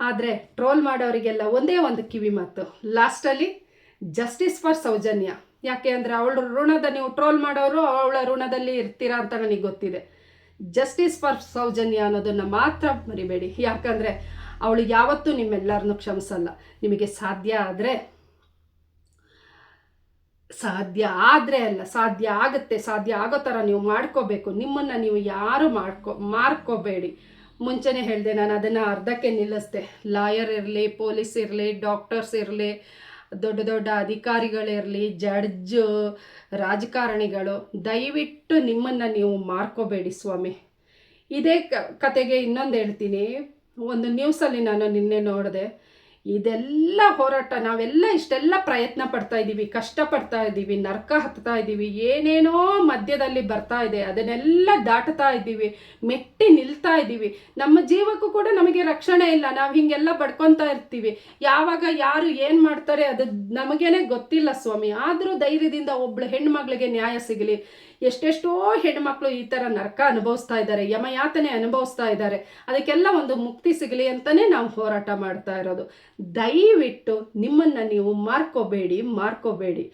S1: ಆದರೆ ಟ್ರೋಲ್ ಮಾಡೋರಿಗೆಲ್ಲ ಒಂದೇ ಒಂದು ಕಿವಿ ಮಾತು. ಲಾಸ್ಟಲ್ಲಿ ಜಸ್ಟಿಸ್ ಫಾರ್ ಸೌಜನ್ಯ. ಯಾಕೆ ಅಂದರೆ ಅವಳ ಋಣದ ನೀವು ಟ್ರೋಲ್ ಮಾಡೋರು ಅವಳ ಋಣದಲ್ಲಿ ಇರ್ತೀರಾ ಅಂತ ನನಗೆ ಗೊತ್ತಿದೆ. ಜಸ್ಟಿಸ್ ಫಾರ್ ಸೌಜನ್ಯ ಅನ್ನೋದನ್ನು ಮಾತ್ರ ಮರಿಬೇಡಿ. ಯಾಕಂದರೆ ಅವಳು ಯಾವತ್ತೂ ನಿಮ್ಮೆಲ್ಲರನ್ನೂ ಕ್ಷಮಿಸಲ್ಲ. ನಿಮಗೆ ಸಾಧ್ಯ ಆದರೆ ಸಾಧ್ಯ ಆದರೆ ಅಲ್ಲ, ಸಾಧ್ಯ ಆಗುತ್ತೆ, ಸಾಧ್ಯ ಆಗೋ ಥರ ನೀವು ಮಾಡ್ಕೋಬೇಕು. ನಿಮ್ಮನ್ನು ನೀವು ಯಾರು ಮಾಡ್ಕೊ, ಮಾರ್ಕೋಬೇಡಿ. ಮುಂಚೆನೇ ಹೇಳಿದೆ, ನಾನು ಅದನ್ನು ಅರ್ಧಕ್ಕೆ ನಿಲ್ಲಿಸ್ದೆ. ಲಾಯರ್ ಇರಲಿ, ಪೊಲೀಸ್ ಇರಲಿ, ಡಾಕ್ಟರ್ಸ್ ಇರಲಿ, ದೊಡ್ಡ ದೊಡ್ಡ ಅಧಿಕಾರಿಗಳಿರಲಿ, ಜಡ್ಜ್, ರಾಜಕಾರಣಿಗಳು, ದಯವಿಟ್ಟು ನಿಮ್ಮನ್ನು ನೀವು ಮಾರ್ಕೋಬೇಡಿ ಸ್ವಾಮಿ. ಇದೇ ಕತೆಗೆ ಇನ್ನೊಂದು ಹೇಳ್ತೀನಿ. ಒಂದು ನ್ಯೂಸಲ್ಲಿ ನಾನು ನಿನ್ನೆ ನೋಡಿದೆ. ಇದೆಲ್ಲ ಹೋರಾಟ, ನಾವೆಲ್ಲ ಇಷ್ಟೆಲ್ಲ ಪ್ರಯತ್ನ ಪಡ್ತಾ ಇದ್ದೀವಿ ಕಷ್ಟಪಡ್ತಾ ಇದ್ದೀವಿ ನರ್ಕ ಹತ್ತಾ ಇದ್ದೀವಿ ಏನೇನೋ ಮಧ್ಯದಲ್ಲಿ ಬರ್ತಾ ಇದೆ, ಅದನ್ನೆಲ್ಲ ದಾಟ್ತಾ ಇದ್ದೀವಿ ಮೆಟ್ಟಿ ನಿಲ್ತಾ ಇದ್ದೀವಿ ನಮ್ಮ ಜೀವಕ್ಕೂ ಕೂಡ ನಮಗೆ ರಕ್ಷಣೆ ಇಲ್ಲ, ನಾವು ಹಿಂಗೆಲ್ಲ ಪಡ್ಕೊತಾ ಇರ್ತೀವಿ. ಯಾವಾಗ ಯಾರು ಏನು ಮಾಡ್ತಾರೆ ಅದು ನಮಗೇನೆ ಗೊತ್ತಿಲ್ಲ ಸ್ವಾಮಿ. ಆದರೂ ಧೈರ್ಯದಿಂದ ಒಬ್ಳು ಹೆಣ್ಮಗಳಿಗೆ ನ್ಯಾಯ ಸಿಗಲಿ. ಎಷ್ಟೆಷ್ಟೋ ಹೆಣ್ಮಕ್ಳು ಈ ಥರ ನರಕ ಅನುಭವಿಸ್ತಾ ಇದ್ದಾರೆ, ಯಮಯಾತನೆ ಅನುಭವಿಸ್ತಾ ಇದ್ದಾರೆ. ಅದಕ್ಕೆಲ್ಲ ಒಂದು ಮುಕ್ತಿ ಸಿಗಲಿ ಅಂತಲೇ ನಾವು ಹೋರಾಟ ಮಾಡ್ತಾ ಇರೋದು. ದಯವಿಟ್ಟು ನಿಮ್ಮನ್ನು ನೀವು ಮಾರ್ಕೋಬೇಡಿ ಮಾರ್ಕೋಬೇಡಿ.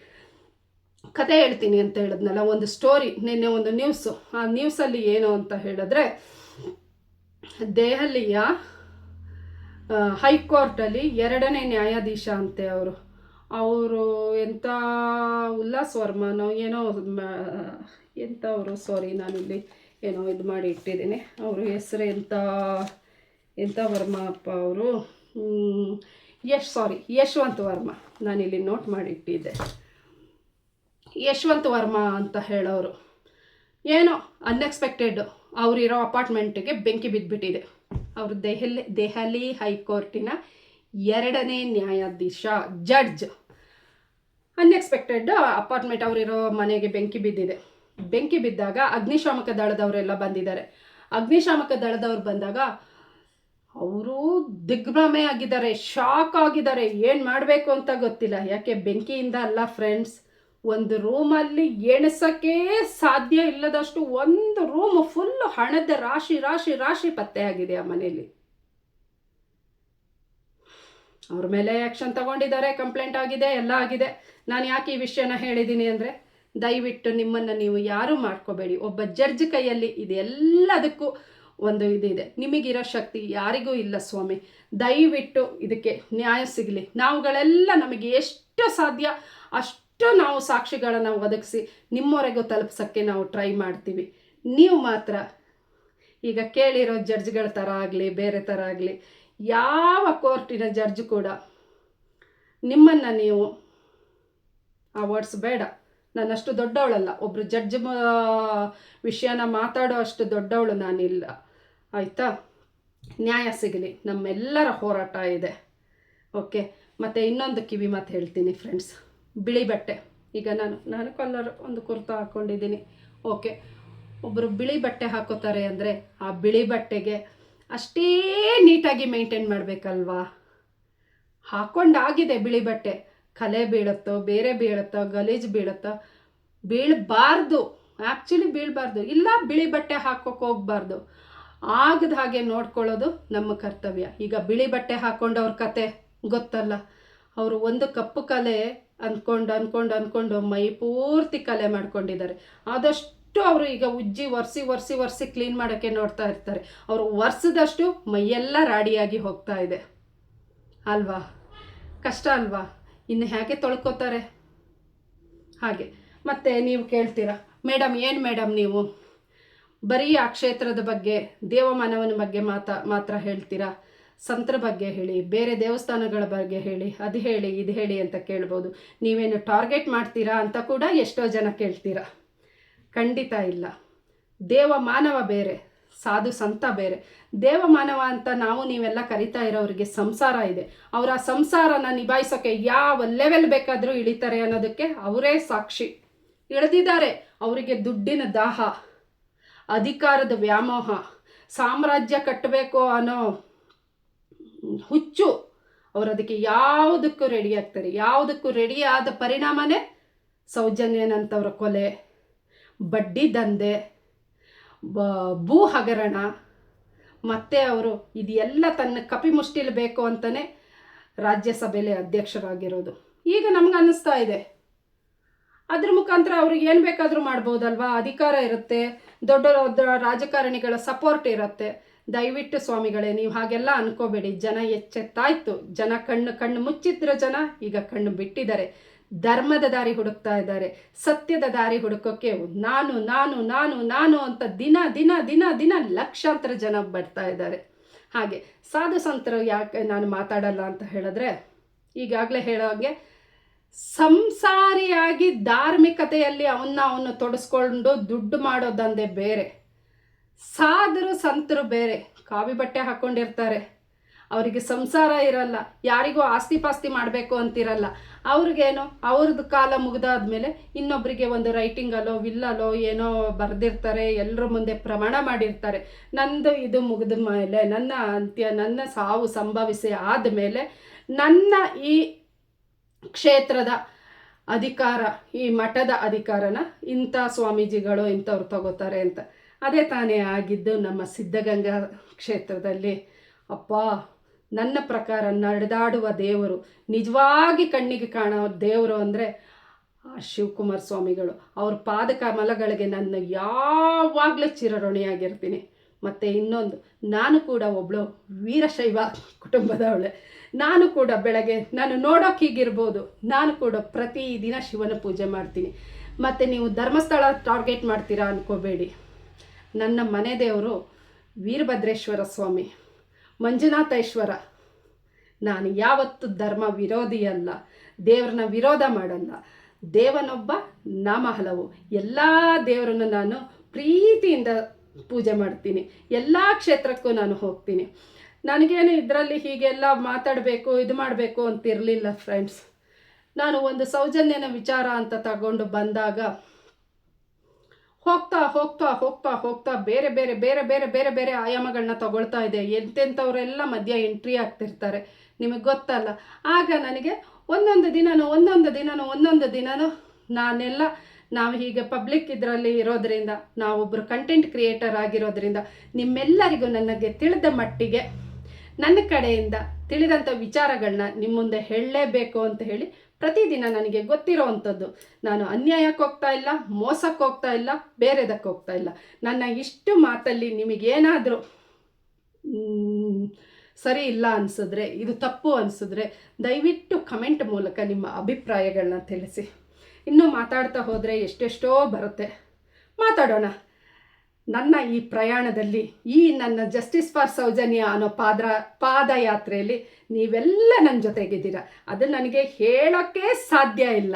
S1: ಕತೆ ಹೇಳ್ತೀನಿ ಅಂತ ಹೇಳಿದ್ನಲ್ಲ, ಒಂದು ಸ್ಟೋರಿ ನಿನ್ನೆ ಒಂದು ನ್ಯೂಸು ಆ ನ್ಯೂಸಲ್ಲಿ ಏನು ಅಂತ ಹೇಳಿದ್ರೆ, ದೆಹಲಿಯ ಹೈಕೋರ್ಟಲ್ಲಿ ಎರಡನೇ ನ್ಯಾಯಾಧೀಶ ಅಂತೆ ಅವರು. ಅವರು ಎಂಥ ಉಲ್ಲಾಸ್ ವರ್ಮನೋ ಏನೋ ಎಂಥ ಅವರು ಸಾರಿ ನಾನಿಲ್ಲಿ ಏನೋ ಇದು ಮಾಡಿ ಇಟ್ಟಿದ್ದೀನಿ. ಅವರು ಹೆಸರು ಎಂಥ ಎಂಥ ವರ್ಮ ಅಪ್ಪ ಅವರು? ಯಶ್ ಸಾರಿ ಯಶವಂತ್ ವರ್ಮ. ನಾನಿಲ್ಲಿ ನೋಟ್ ಮಾಡಿಟ್ಟಿದ್ದೆ. ಯಶವಂತ ವರ್ಮ ಅಂತ ಹೇಳೋರು. ಏನೋ ಅನ್ಎಕ್ಸ್ಪೆಕ್ಟೆಡ್ ಅವರಿರೋ ಅಪಾರ್ಟ್ಮೆಂಟ್ಗೆ ಬೆಂಕಿ ಬಿದ್ದುಬಿಟ್ಟಿದೆ ಅವರು ದೆಹಲಿ ದೆಹಲಿ ಹೈಕೋರ್ಟಿನ ಎರಡನೇ ನ್ಯಾಯಾಧೀಶ ಜಡ್ಜ್ ಅನ್ಎಕ್ಸ್ಪೆಕ್ಟೆಡ್ ಅಪಾರ್ಟ್ಮೆಂಟ್ ಅವರಿರೋ ಮನೆಗೆ ಬೆಂಕಿ ಬಿದ್ದಿದೆ. ಬೆಂಕಿ ಬಿದ್ದಾಗ ಅಗ್ನಿಶಾಮಕ ದಳದವರೆಲ್ಲ ಬಂದಿದ್ದಾರೆ. ಅಗ್ನಿಶಾಮಕ ದಳದವ್ರು ಬಂದಾಗ ಅವರು ದಿಗ್ಭ್ರಮೆ ಆಗಿದ್ದಾರೆ ಶಾಕ್ ಆಗಿದ್ದಾರೆ. ಏನು ಮಾಡಬೇಕು ಅಂತ ಗೊತ್ತಿಲ್ಲ. ಯಾಕೆ? ಬೆಂಕಿಯಿಂದ ಅಲ್ಲ ಫ್ರೆಂಡ್ಸ್ ಒಂದು ರೂಮಲ್ಲಿ ಎಣಿಸೋಕ್ಕೇ ಸಾಧ್ಯ ಇಲ್ಲದಷ್ಟು ಒಂದು ರೂಮ್ ಫುಲ್ಲು ಹಣದ ರಾಶಿ ರಾಶಿ ರಾಶಿ ಪತ್ತೆಯಾಗಿದೆ ಆ ಮನೆಯಲ್ಲಿ ಅವ್ರ ಮೇಲೆ ಆ್ಯಕ್ಷನ್ ತಗೊಂಡಿದ್ದಾರೆ ಕಂಪ್ಲೇಂಟ್ ಆಗಿದೆ, ಎಲ್ಲ ಆಗಿದೆ. ನಾನು ಯಾಕೆ ಈ ವಿಷಯನ ಹೇಳಿದ್ದೀನಿ ಅಂದರೆ, ದಯವಿಟ್ಟು ನಿಮ್ಮನ್ನು ನೀವು ಯಾರೂ ಮಾಡ್ಕೋಬೇಡಿ. ಒಬ್ಬ ಜಡ್ಜ್ ಕೈಯಲ್ಲಿ ಇದೆಲ್ಲದಕ್ಕೂ ಒಂದು ಇದಿದೆ. ನಿಮಗಿರೋ ಶಕ್ತಿ ಯಾರಿಗೂ ಇಲ್ಲ ಸ್ವಾಮಿ. ದಯವಿಟ್ಟು ಇದಕ್ಕೆ ನ್ಯಾಯ ಸಿಗಲಿ. ನಾವುಗಳೆಲ್ಲ ನಮಗೆ ಎಷ್ಟು ಸಾಧ್ಯ ಅಷ್ಟು ನಾವು ಸಾಕ್ಷಿಗಳನ್ನು ಒದಗಿಸಿ ನಿಮ್ಮವರೆಗೂ ತಲುಪ್ಸೋಕ್ಕೆ ನಾವು ಟ್ರೈ ಮಾಡ್ತೀವಿ. ನೀವು ಮಾತ್ರ ಈಗ ಕೇಳಿರೋ ಜಡ್ಜ್ಗಳ ಥರ ಆಗಲಿ, ಬೇರೆ ಥರ ಆಗಲಿ, ಯಾವ ಕೋರ್ಟಿನ ಜಡ್ಜ್ ಕೂಡ ನಿಮ್ಮನ್ನು ನೀವು ಆ ವರ್ಡ್ಸ್ ಬೇಡ ನಾನಷ್ಟು ದೊಡ್ಡವಳಲ್ಲ ಒಬ್ಬರು ಜಡ್ಜ್ ವಿಷಯನ ಮಾತಾಡೋ ಅಷ್ಟು ದೊಡ್ಡವಳು ನಾನಿಲ್ಲ. ಆಯಿತಾ? ನ್ಯಾಯ ಸಿಗಲಿ, ನಮ್ಮೆಲ್ಲರ ಹೋರಾಟ ಇದೆ. ಓಕೆ ಮತ್ತು ಇನ್ನೊಂದು ಕಿವಿ ಮಾತು ಹೇಳ್ತೀನಿ ಫ್ರೆಂಡ್ಸ್ ಬಿಳಿ ಬಟ್ಟೆ. ಈಗ ನಾನು ನಾನು ಕಲರ್ ಒಂದು ಕುರ್ತಾ ಹಾಕ್ಕೊಂಡಿದ್ದೀನಿ ಓಕೆ ಒಬ್ಬರು ಬಿಳಿ ಬಟ್ಟೆ ಹಾಕೋತಾರೆ ಅಂದರೆ ಆ ಬಿಳಿ ಬಟ್ಟೆಗೆ ಅಷ್ಟೇ ನೀಟಾಗಿ ಮೇಂಟೈನ್ ಮಾಡಬೇಕಲ್ವಾ? ಹಾಕೊಂಡಾಗಿದೆ ಬಿಳಿ ಬಟ್ಟೆ. ಕಲೆ ಬೀಳುತ್ತೋ, ಬೇರೆ ಬೀಳುತ್ತೋ, ಗಲೀಜು ಬೀಳುತ್ತೋ, ಬೀಳಬಾರ್ದು. ಆ್ಯಕ್ಚುಲಿ ಬೀಳಬಾರ್ದು. ಇಲ್ಲ ಬಿಳಿ ಬಟ್ಟೆ ಹಾಕೋಕೆ ಹೋಗ್ಬಾರ್ದು. ಆಗದ ಹಾಗೆ ನೋಡ್ಕೊಳ್ಳೋದು ನಮ್ಮ ಕರ್ತವ್ಯ. ಈಗ ಬಿಳಿ ಬಟ್ಟೆ ಹಾಕ್ಕೊಂಡವ್ರ ಕತೆ ಗೊತ್ತಲ್ಲ. ಅವರು ಒಂದು ಕಪ್ಪು ಕಲೆ ಅಂದ್ಕೊಂಡು ಅಂದ್ಕೊಂಡು ಅಂದ್ಕೊಂಡು ಮೈ ಪೂರ್ತಿ ಕಲೆ ಮಾಡ್ಕೊಂಡಿದ್ದಾರೆ. ಆದಷ್ಟು ಅವರು ಈಗ ಉಜ್ಜಿ ಒರೆಸಿ ಒರೆಸಿ ಒರೆಸಿ ಕ್ಲೀನ್ ಮಾಡೋಕ್ಕೆ ನೋಡ್ತಾ ಇರ್ತಾರೆ. ಅವರು ಒರೆಸಿದಷ್ಟು ಮೈಯೆಲ್ಲ ರಾಡಿಯಾಗಿ ಹೋಗ್ತಾ ಇದೆ. ಅಲ್ವಾ? ಕಷ್ಟ ಅಲ್ವಾ? ಇನ್ನು ಹೇಗೆ ತೊಳ್ಕೊತಾರೆ? ಹಾಗೆ. ಮತ್ತೆ ನೀವು ಕೇಳ್ತೀರಾ? ಮೇಡಮ್, ಏನು ಮೇಡಮ್ ನೀವು? ಬರೀ ಆ ಕ್ಷೇತ್ರದ ಬಗ್ಗೆ, ದೇವಮಾನವನ ಬಗ್ಗೆ ಮಾತಾ, ಮಾತ್ರ ಹೇಳ್ತೀರಾ? ಸಂತರ ಬಗ್ಗೆ ಹೇಳಿ, ಬೇರೆ ದೇವಸ್ಥಾನಗಳ ಬಗ್ಗೆ ಹೇಳಿ, ಅದು ಹೇಳಿ, ಇದು ಹೇಳಿ ಅಂತ ಕೇಳ್ಬೋದು. ನೀವೇನು ಟಾರ್ಗೆಟ್ ಮಾಡ್ತೀರಾ ಅಂತ ಕೂಡ ಎಷ್ಟೋ ಜನ ಕೇಳ್ತೀರಾ. ಖಂಡಿತ ಇಲ್ಲ. ದೇವ ಮಾನವ ಬೇರೆ, ಸಾಧು ಸಂತ ಬೇರೆ. ದೇವ ಮಾನವ ಅಂತ ನಾವು ನೀವೆಲ್ಲ ಕರಿತಾ ಇರೋರಿಗೆ ಸಂಸಾರ ಇದೆ. ಅವರ ಸಂಸಾರನ ನಿಭಾಯಿಸೋಕೆ ಯಾವ ಲೆವೆಲ್ ಬೇಕಾದರೂ ಇಳಿತಾರೆ ಅನ್ನೋದಕ್ಕೆ ಅವರೇ ಸಾಕ್ಷಿ. ಇಳಿದಿದ್ದಾರೆ. ಅವರಿಗೆ ದುಡ್ಡಿನ ದಾಹ. ಅಧಿಕಾರದ ವ್ಯಾಮೋಹ. ಸಾಮ್ರಾಜ್ಯ ಕಟ್ಟಬೇಕು ಅನ್ನೋ ಹುಚ್ಚು ಅವರು ಅದಕ್ಕೆ ಯಾವುದಕ್ಕೂ ರೆಡಿ ಆಗ್ತಾರೆ. ಯಾವುದಕ್ಕೂ ರೆಡಿ ಆದ ಪರಿಣಾಮನೇ ಸೌಜನ್ಯನಂತವರ ಕೊಲೆ, ಬಡ್ಡಿ ದಂಧೆ ಭೂ ಹಗರಣ, ಮತ್ತು ಅವರು ಇದೆಲ್ಲ ತನ್ನ ಕಪಿ ಮುಷ್ಟಿಲಿ ಬೇಕು ಅಂತಲೇ ರಾಜ್ಯಸಭೆಯಲ್ಲಿ ಅಧ್ಯಕ್ಷರಾಗಿರೋದು. ಈಗ ನಮ್ಗೆ ಅನ್ನಿಸ್ತಾ ಇದೆ. ಅದ್ರ ಮುಖಾಂತರ ಅವ್ರಿಗೆ ಏನು ಬೇಕಾದರೂ ಮಾಡ್ಬೋದಲ್ವಾ? ಅಧಿಕಾರ ಇರುತ್ತೆ. ದೊಡ್ಡ ರಾಜಕಾರಣಿಗಳ ಸಪೋರ್ಟ್ ಇರುತ್ತೆ. ದಯವಿಟ್ಟು ಸ್ವಾಮಿಗಳೇ, ನೀವು ಹಾಗೆಲ್ಲ ಅನ್ಕೋಬೇಡಿ. ಜನ ಎಚ್ಚೆತ್ತಾಯ್ತು. ಜನ ಕಣ್ಣು ಕಣ್ಣು ಮುಚ್ಚಿದ್ರ ಜನ ಈಗ ಕಣ್ಣು ಬಿಟ್ಟಿದ್ದಾರೆ. ಧರ್ಮದ ದಾರಿ ಹುಡುಕ್ತಾ ಇದ್ದಾರೆ. ಸತ್ಯದ ದಾರಿ ಹುಡುಕೋಕೆ ನಾನು ನಾನು ನಾನು ನಾನು ಅಂತ ದಿನ ದಿನ ದಿನ ದಿನ ಲಕ್ಷಾಂತರ ಜನ ಬರ್ತಾ ಇದ್ದಾರೆ. ಹಾಗೆ ಸಾಧು ಸಂತರು ಯಾಕೆ ನಾನು ಮಾತಾಡಲ್ಲ ಅಂತ ಹೇಳಿದ್ರೆ ಈಗಾಗಲೇ ಹೇಳೋ ಹಾಗೆ ಸಂಸಾರಿಯಾಗಿ ಧಾರ್ಮಿಕತೆಯಲ್ಲಿ ಅವನ್ನ ಅವನು ತೊಡಸ್ಕೊಂಡು ದುಡ್ಡು ಮಾಡೋದಂದೇ ಬೇರೆ. ಸಾಧರು ಸಂತರು ಬೇರೆ. ಕಾವಿ ಬಟ್ಟೆ ಹಾಕ್ಕೊಂಡಿರ್ತಾರೆ ಅವರಿಗೆ ಸಂಸಾರ ಇರಲ್ಲ. ಯಾರಿಗೂ ಆಸ್ತಿ ಪಾಸ್ತಿ ಮಾಡಬೇಕು ಅಂತಿರಲ್ಲ. ಅವ್ರಿಗೇನು? ಅವ್ರದ್ದು ಕಾಲ ಮುಗಿದಾದ್ಮೇಲೆ ಇನ್ನೊಬ್ಬರಿಗೆ ಒಂದು ರೈಟಿಂಗಲ್ಲೋ ವಿಲ್ಲಲ್ಲೋ ಏನೋ ಬರೆದಿರ್ತಾರೆ. ಎಲ್ಲರ ಮುಂದೆ ಪ್ರಮಾಣ ಮಾಡಿರ್ತಾರೆ. ನಂದು ಇದು ಮುಗಿದ ಮೇಲೆ ನನ್ನ ಅಂತ್ಯ, ನನ್ನ ಸಾವು ಸಂಭವಿಸಿ ಆದಮೇಲೆ ನನ್ನ ಈ ಕ್ಷೇತ್ರದ ಅಧಿಕಾರ, ಈ ಮಠದ ಅಧಿಕಾರನ ಇಂಥ ಸ್ವಾಮೀಜಿಗಳು, ಇಂಥವ್ರು ತಗೋತಾರೆ ಅಂತ. ಅದೇ ತಾನೇ ಆಗಿದ್ದು ನಮ್ಮ ಸಿದ್ಧಗಂಗಾ ಕ್ಷೇತ್ರದಲ್ಲಿ, ಅಪ್ಪ, ನನ್ನ ಪ್ರಕಾರ ನಡೆದಾಡುವ ದೇವರು, ನಿಜವಾಗಿ ಕಣ್ಣಿಗೆ ಕಾಣೋ ದೇವರು ಅಂದರೆ ಆ ಶಿವಕುಮಾರ್ ಸ್ವಾಮಿಗಳು. ಅವ್ರ ಪಾದ ಕಮಲಗಳಿಗೆ ನನ್ನ ಯಾವಾಗಲೂ ಚಿರಋಣಿಯಾಗಿರ್ತೀನಿ. ಮತ್ತು ಇನ್ನೊಂದು, ನಾನು ಕೂಡ ಒಬ್ಬಳು ವೀರಶೈವ ಕುಟುಂಬದವಳೆ. ನಾನು ಕೂಡ ಬೆಳಗ್ಗೆ ನಾನು ನೋಡೋಕೆ ಹೀಗಿರ್ಬೋದು. ನಾನು ಕೂಡ ಪ್ರತಿದಿನ ಶಿವನ ಪೂಜೆ ಮಾಡ್ತೀನಿ. ಮತ್ತು ನೀವು ಧರ್ಮಸ್ಥಳ ಟಾರ್ಗೆಟ್ ಮಾಡ್ತೀರಾ ಅನ್ಕೋಬೇಡಿ. ನನ್ನ ಮನೆ ದೇವರು ವೀರಭದ್ರೇಶ್ವರ ಸ್ವಾಮಿ, ಮಂಜುನಾಥೇಶ್ವರ. ನಾನು ಯಾವತ್ತು ಧರ್ಮ ವಿರೋಧಿ ಅಲ್ಲ, ದೇವ್ರನ್ನ ವಿರೋಧ ಮಾಡಲ್ಲ. ದೇವನೊಬ್ಬ ನಾಮ ಹಲವು. ಎಲ್ಲ ದೇವರನ್ನು ನಾನು ಪ್ರೀತಿಯಿಂದ ಪೂಜೆ ಮಾಡ್ತೀನಿ. ಎಲ್ಲ ಕ್ಷೇತ್ರಕ್ಕೂ ನಾನು ಹೋಗ್ತೀನಿ. ನನಗೇನು ಇದರಲ್ಲಿ ಹೀಗೆಲ್ಲ ಮಾತಾಡಬೇಕು, ಇದು ಮಾಡಬೇಕು ಅಂತಿರಲಿಲ್ಲ ಫ್ರೆಂಡ್ಸ್ ನಾನು ಒಂದು ಸೌಜನ್ಯನ ವಿಚಾರ ಅಂತ ತಗೊಂಡು ಬಂದಾಗ ಹೋಗ್ತಾ ಹೋಗ್ತಾ ಹೋಗ್ತಾ ಹೋಗ್ತಾ ಬೇರೆ ಬೇರೆ ಬೇರೆ ಬೇರೆ ಬೇರೆ ಬೇರೆ ಆಯಾಮಗಳನ್ನ ತಗೊಳ್ತಾ ಇದೆ. ಎಂತೆಂಥವರೆಲ್ಲ ಮಧ್ಯ ಎಂಟ್ರಿ ಆಗ್ತಿರ್ತಾರೆ. ನಿಮಗೆ ಗೊತ್ತಲ್ಲ. ಆಗ ನನಗೆ ಒಂದೊಂದು ದಿನನೂ ಒಂದೊಂದು ದಿನನೂ ಒಂದೊಂದು ದಿನನೂ ನಾನೆಲ್ಲ ನಾವು ಹೀಗೆ ಪಬ್ಲಿಕ್ ಇದರಲ್ಲಿ ಇರೋದ್ರಿಂದ ನಾವೊಬ್ಬರು ಕಂಟೆಂಟ್ ಕ್ರಿಯೇಟರ್ ಆಗಿರೋದ್ರಿಂದ ನಿಮ್ಮೆಲ್ಲರಿಗೂ ನನಗೆ ತಿಳಿದ ಮಟ್ಟಿಗೆ ನನ್ನ ಕಡೆಯಿಂದ ತಿಳಿದಂಥ ವಿಚಾರಗಳನ್ನ ನಿಮ್ಮ ಮುಂದೆ ಹೇಳಲೇಬೇಕು ಅಂತ ಹೇಳಿ ಪ್ರತಿದಿನ ನನಗೆ ಗೊತ್ತಿರೋ ಅಂಥದ್ದು ನಾನು ಅನ್ಯಾಯಕ್ಕೆ ಹೋಗ್ತಾ ಇಲ್ಲ, ಮೋಸಕ್ಕೆ ಹೋಗ್ತಾ ಇಲ್ಲ, ಬೇರೆದಕ್ಕೆ ಹೋಗ್ತಾ ಇಲ್ಲ. ನನ್ನ ಇಷ್ಟು ಮಾತಲ್ಲಿ ನಿಮಗೇನಾದರೂ ಸರಿ ಇಲ್ಲ ಅನಿಸಿದ್ರೆ, ಇದು ತಪ್ಪು ಅನಿಸಿದ್ರೆ ದಯವಿಟ್ಟು ಕಮೆಂಟ್ ಮೂಲಕ ನಿಮ್ಮ ಅಭಿಪ್ರಾಯಗಳನ್ನ ತಿಳಿಸಿ. ಇನ್ನೂ ಮಾತಾಡ್ತಾ ಹೋದರೆ ಎಷ್ಟೆಷ್ಟೋ ಬರುತ್ತೆ. ಮಾತಾಡೋಣ. ನನ್ನ ಈ ಪ್ರಯಾಣದಲ್ಲಿ, ಈ ನನ್ನ ಜಸ್ಟಿಸ್ ಫಾರ್ ಸೌಜನ್ಯ ಅನ್ನೋ ಪಾದ್ರ, ಪಾದಯಾತ್ರೆಯಲ್ಲಿ ನೀವೆಲ್ಲ ನನ್ನ ಜೊತೆಗಿದ್ದೀರ. ಅದು ನನಗೆ ಹೇಳೋಕ್ಕೆ ಸಾಧ್ಯ ಇಲ್ಲ.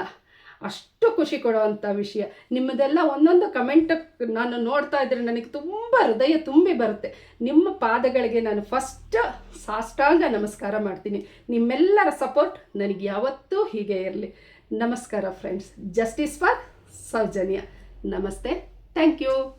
S1: ಅಷ್ಟು ಖುಷಿ ಕೊಡುವಂಥ ವಿಷಯ. ನಿಮ್ಮದೆಲ್ಲ ಒಂದೊಂದು ಕಮೆಂಟ್ ನಾನು ನೋಡ್ತಾ ಇದ್ರೆ ನನಗೆ ತುಂಬ ಹೃದಯ ತುಂಬಿ ಬರುತ್ತೆ. ನಿಮ್ಮ ಪಾದಗಳಿಗೆ ನಾನು ಫಸ್ಟ್ ಸಾಷ್ಟಾಂಗ ನಮಸ್ಕಾರ ಮಾಡ್ತೀನಿ. ನಿಮ್ಮೆಲ್ಲರ ಸಪೋರ್ಟ್ ನನಗೆ ಯಾವತ್ತೂ ಹೀಗೆ ಇರಲಿ. ನಮಸ್ಕಾರ ಫ್ರೆಂಡ್ಸ್ ಜಸ್ಟಿಸ್ ಫಾರ್ ಸೌಜನ್ಯ. ನಮಸ್ತೆ. Thank you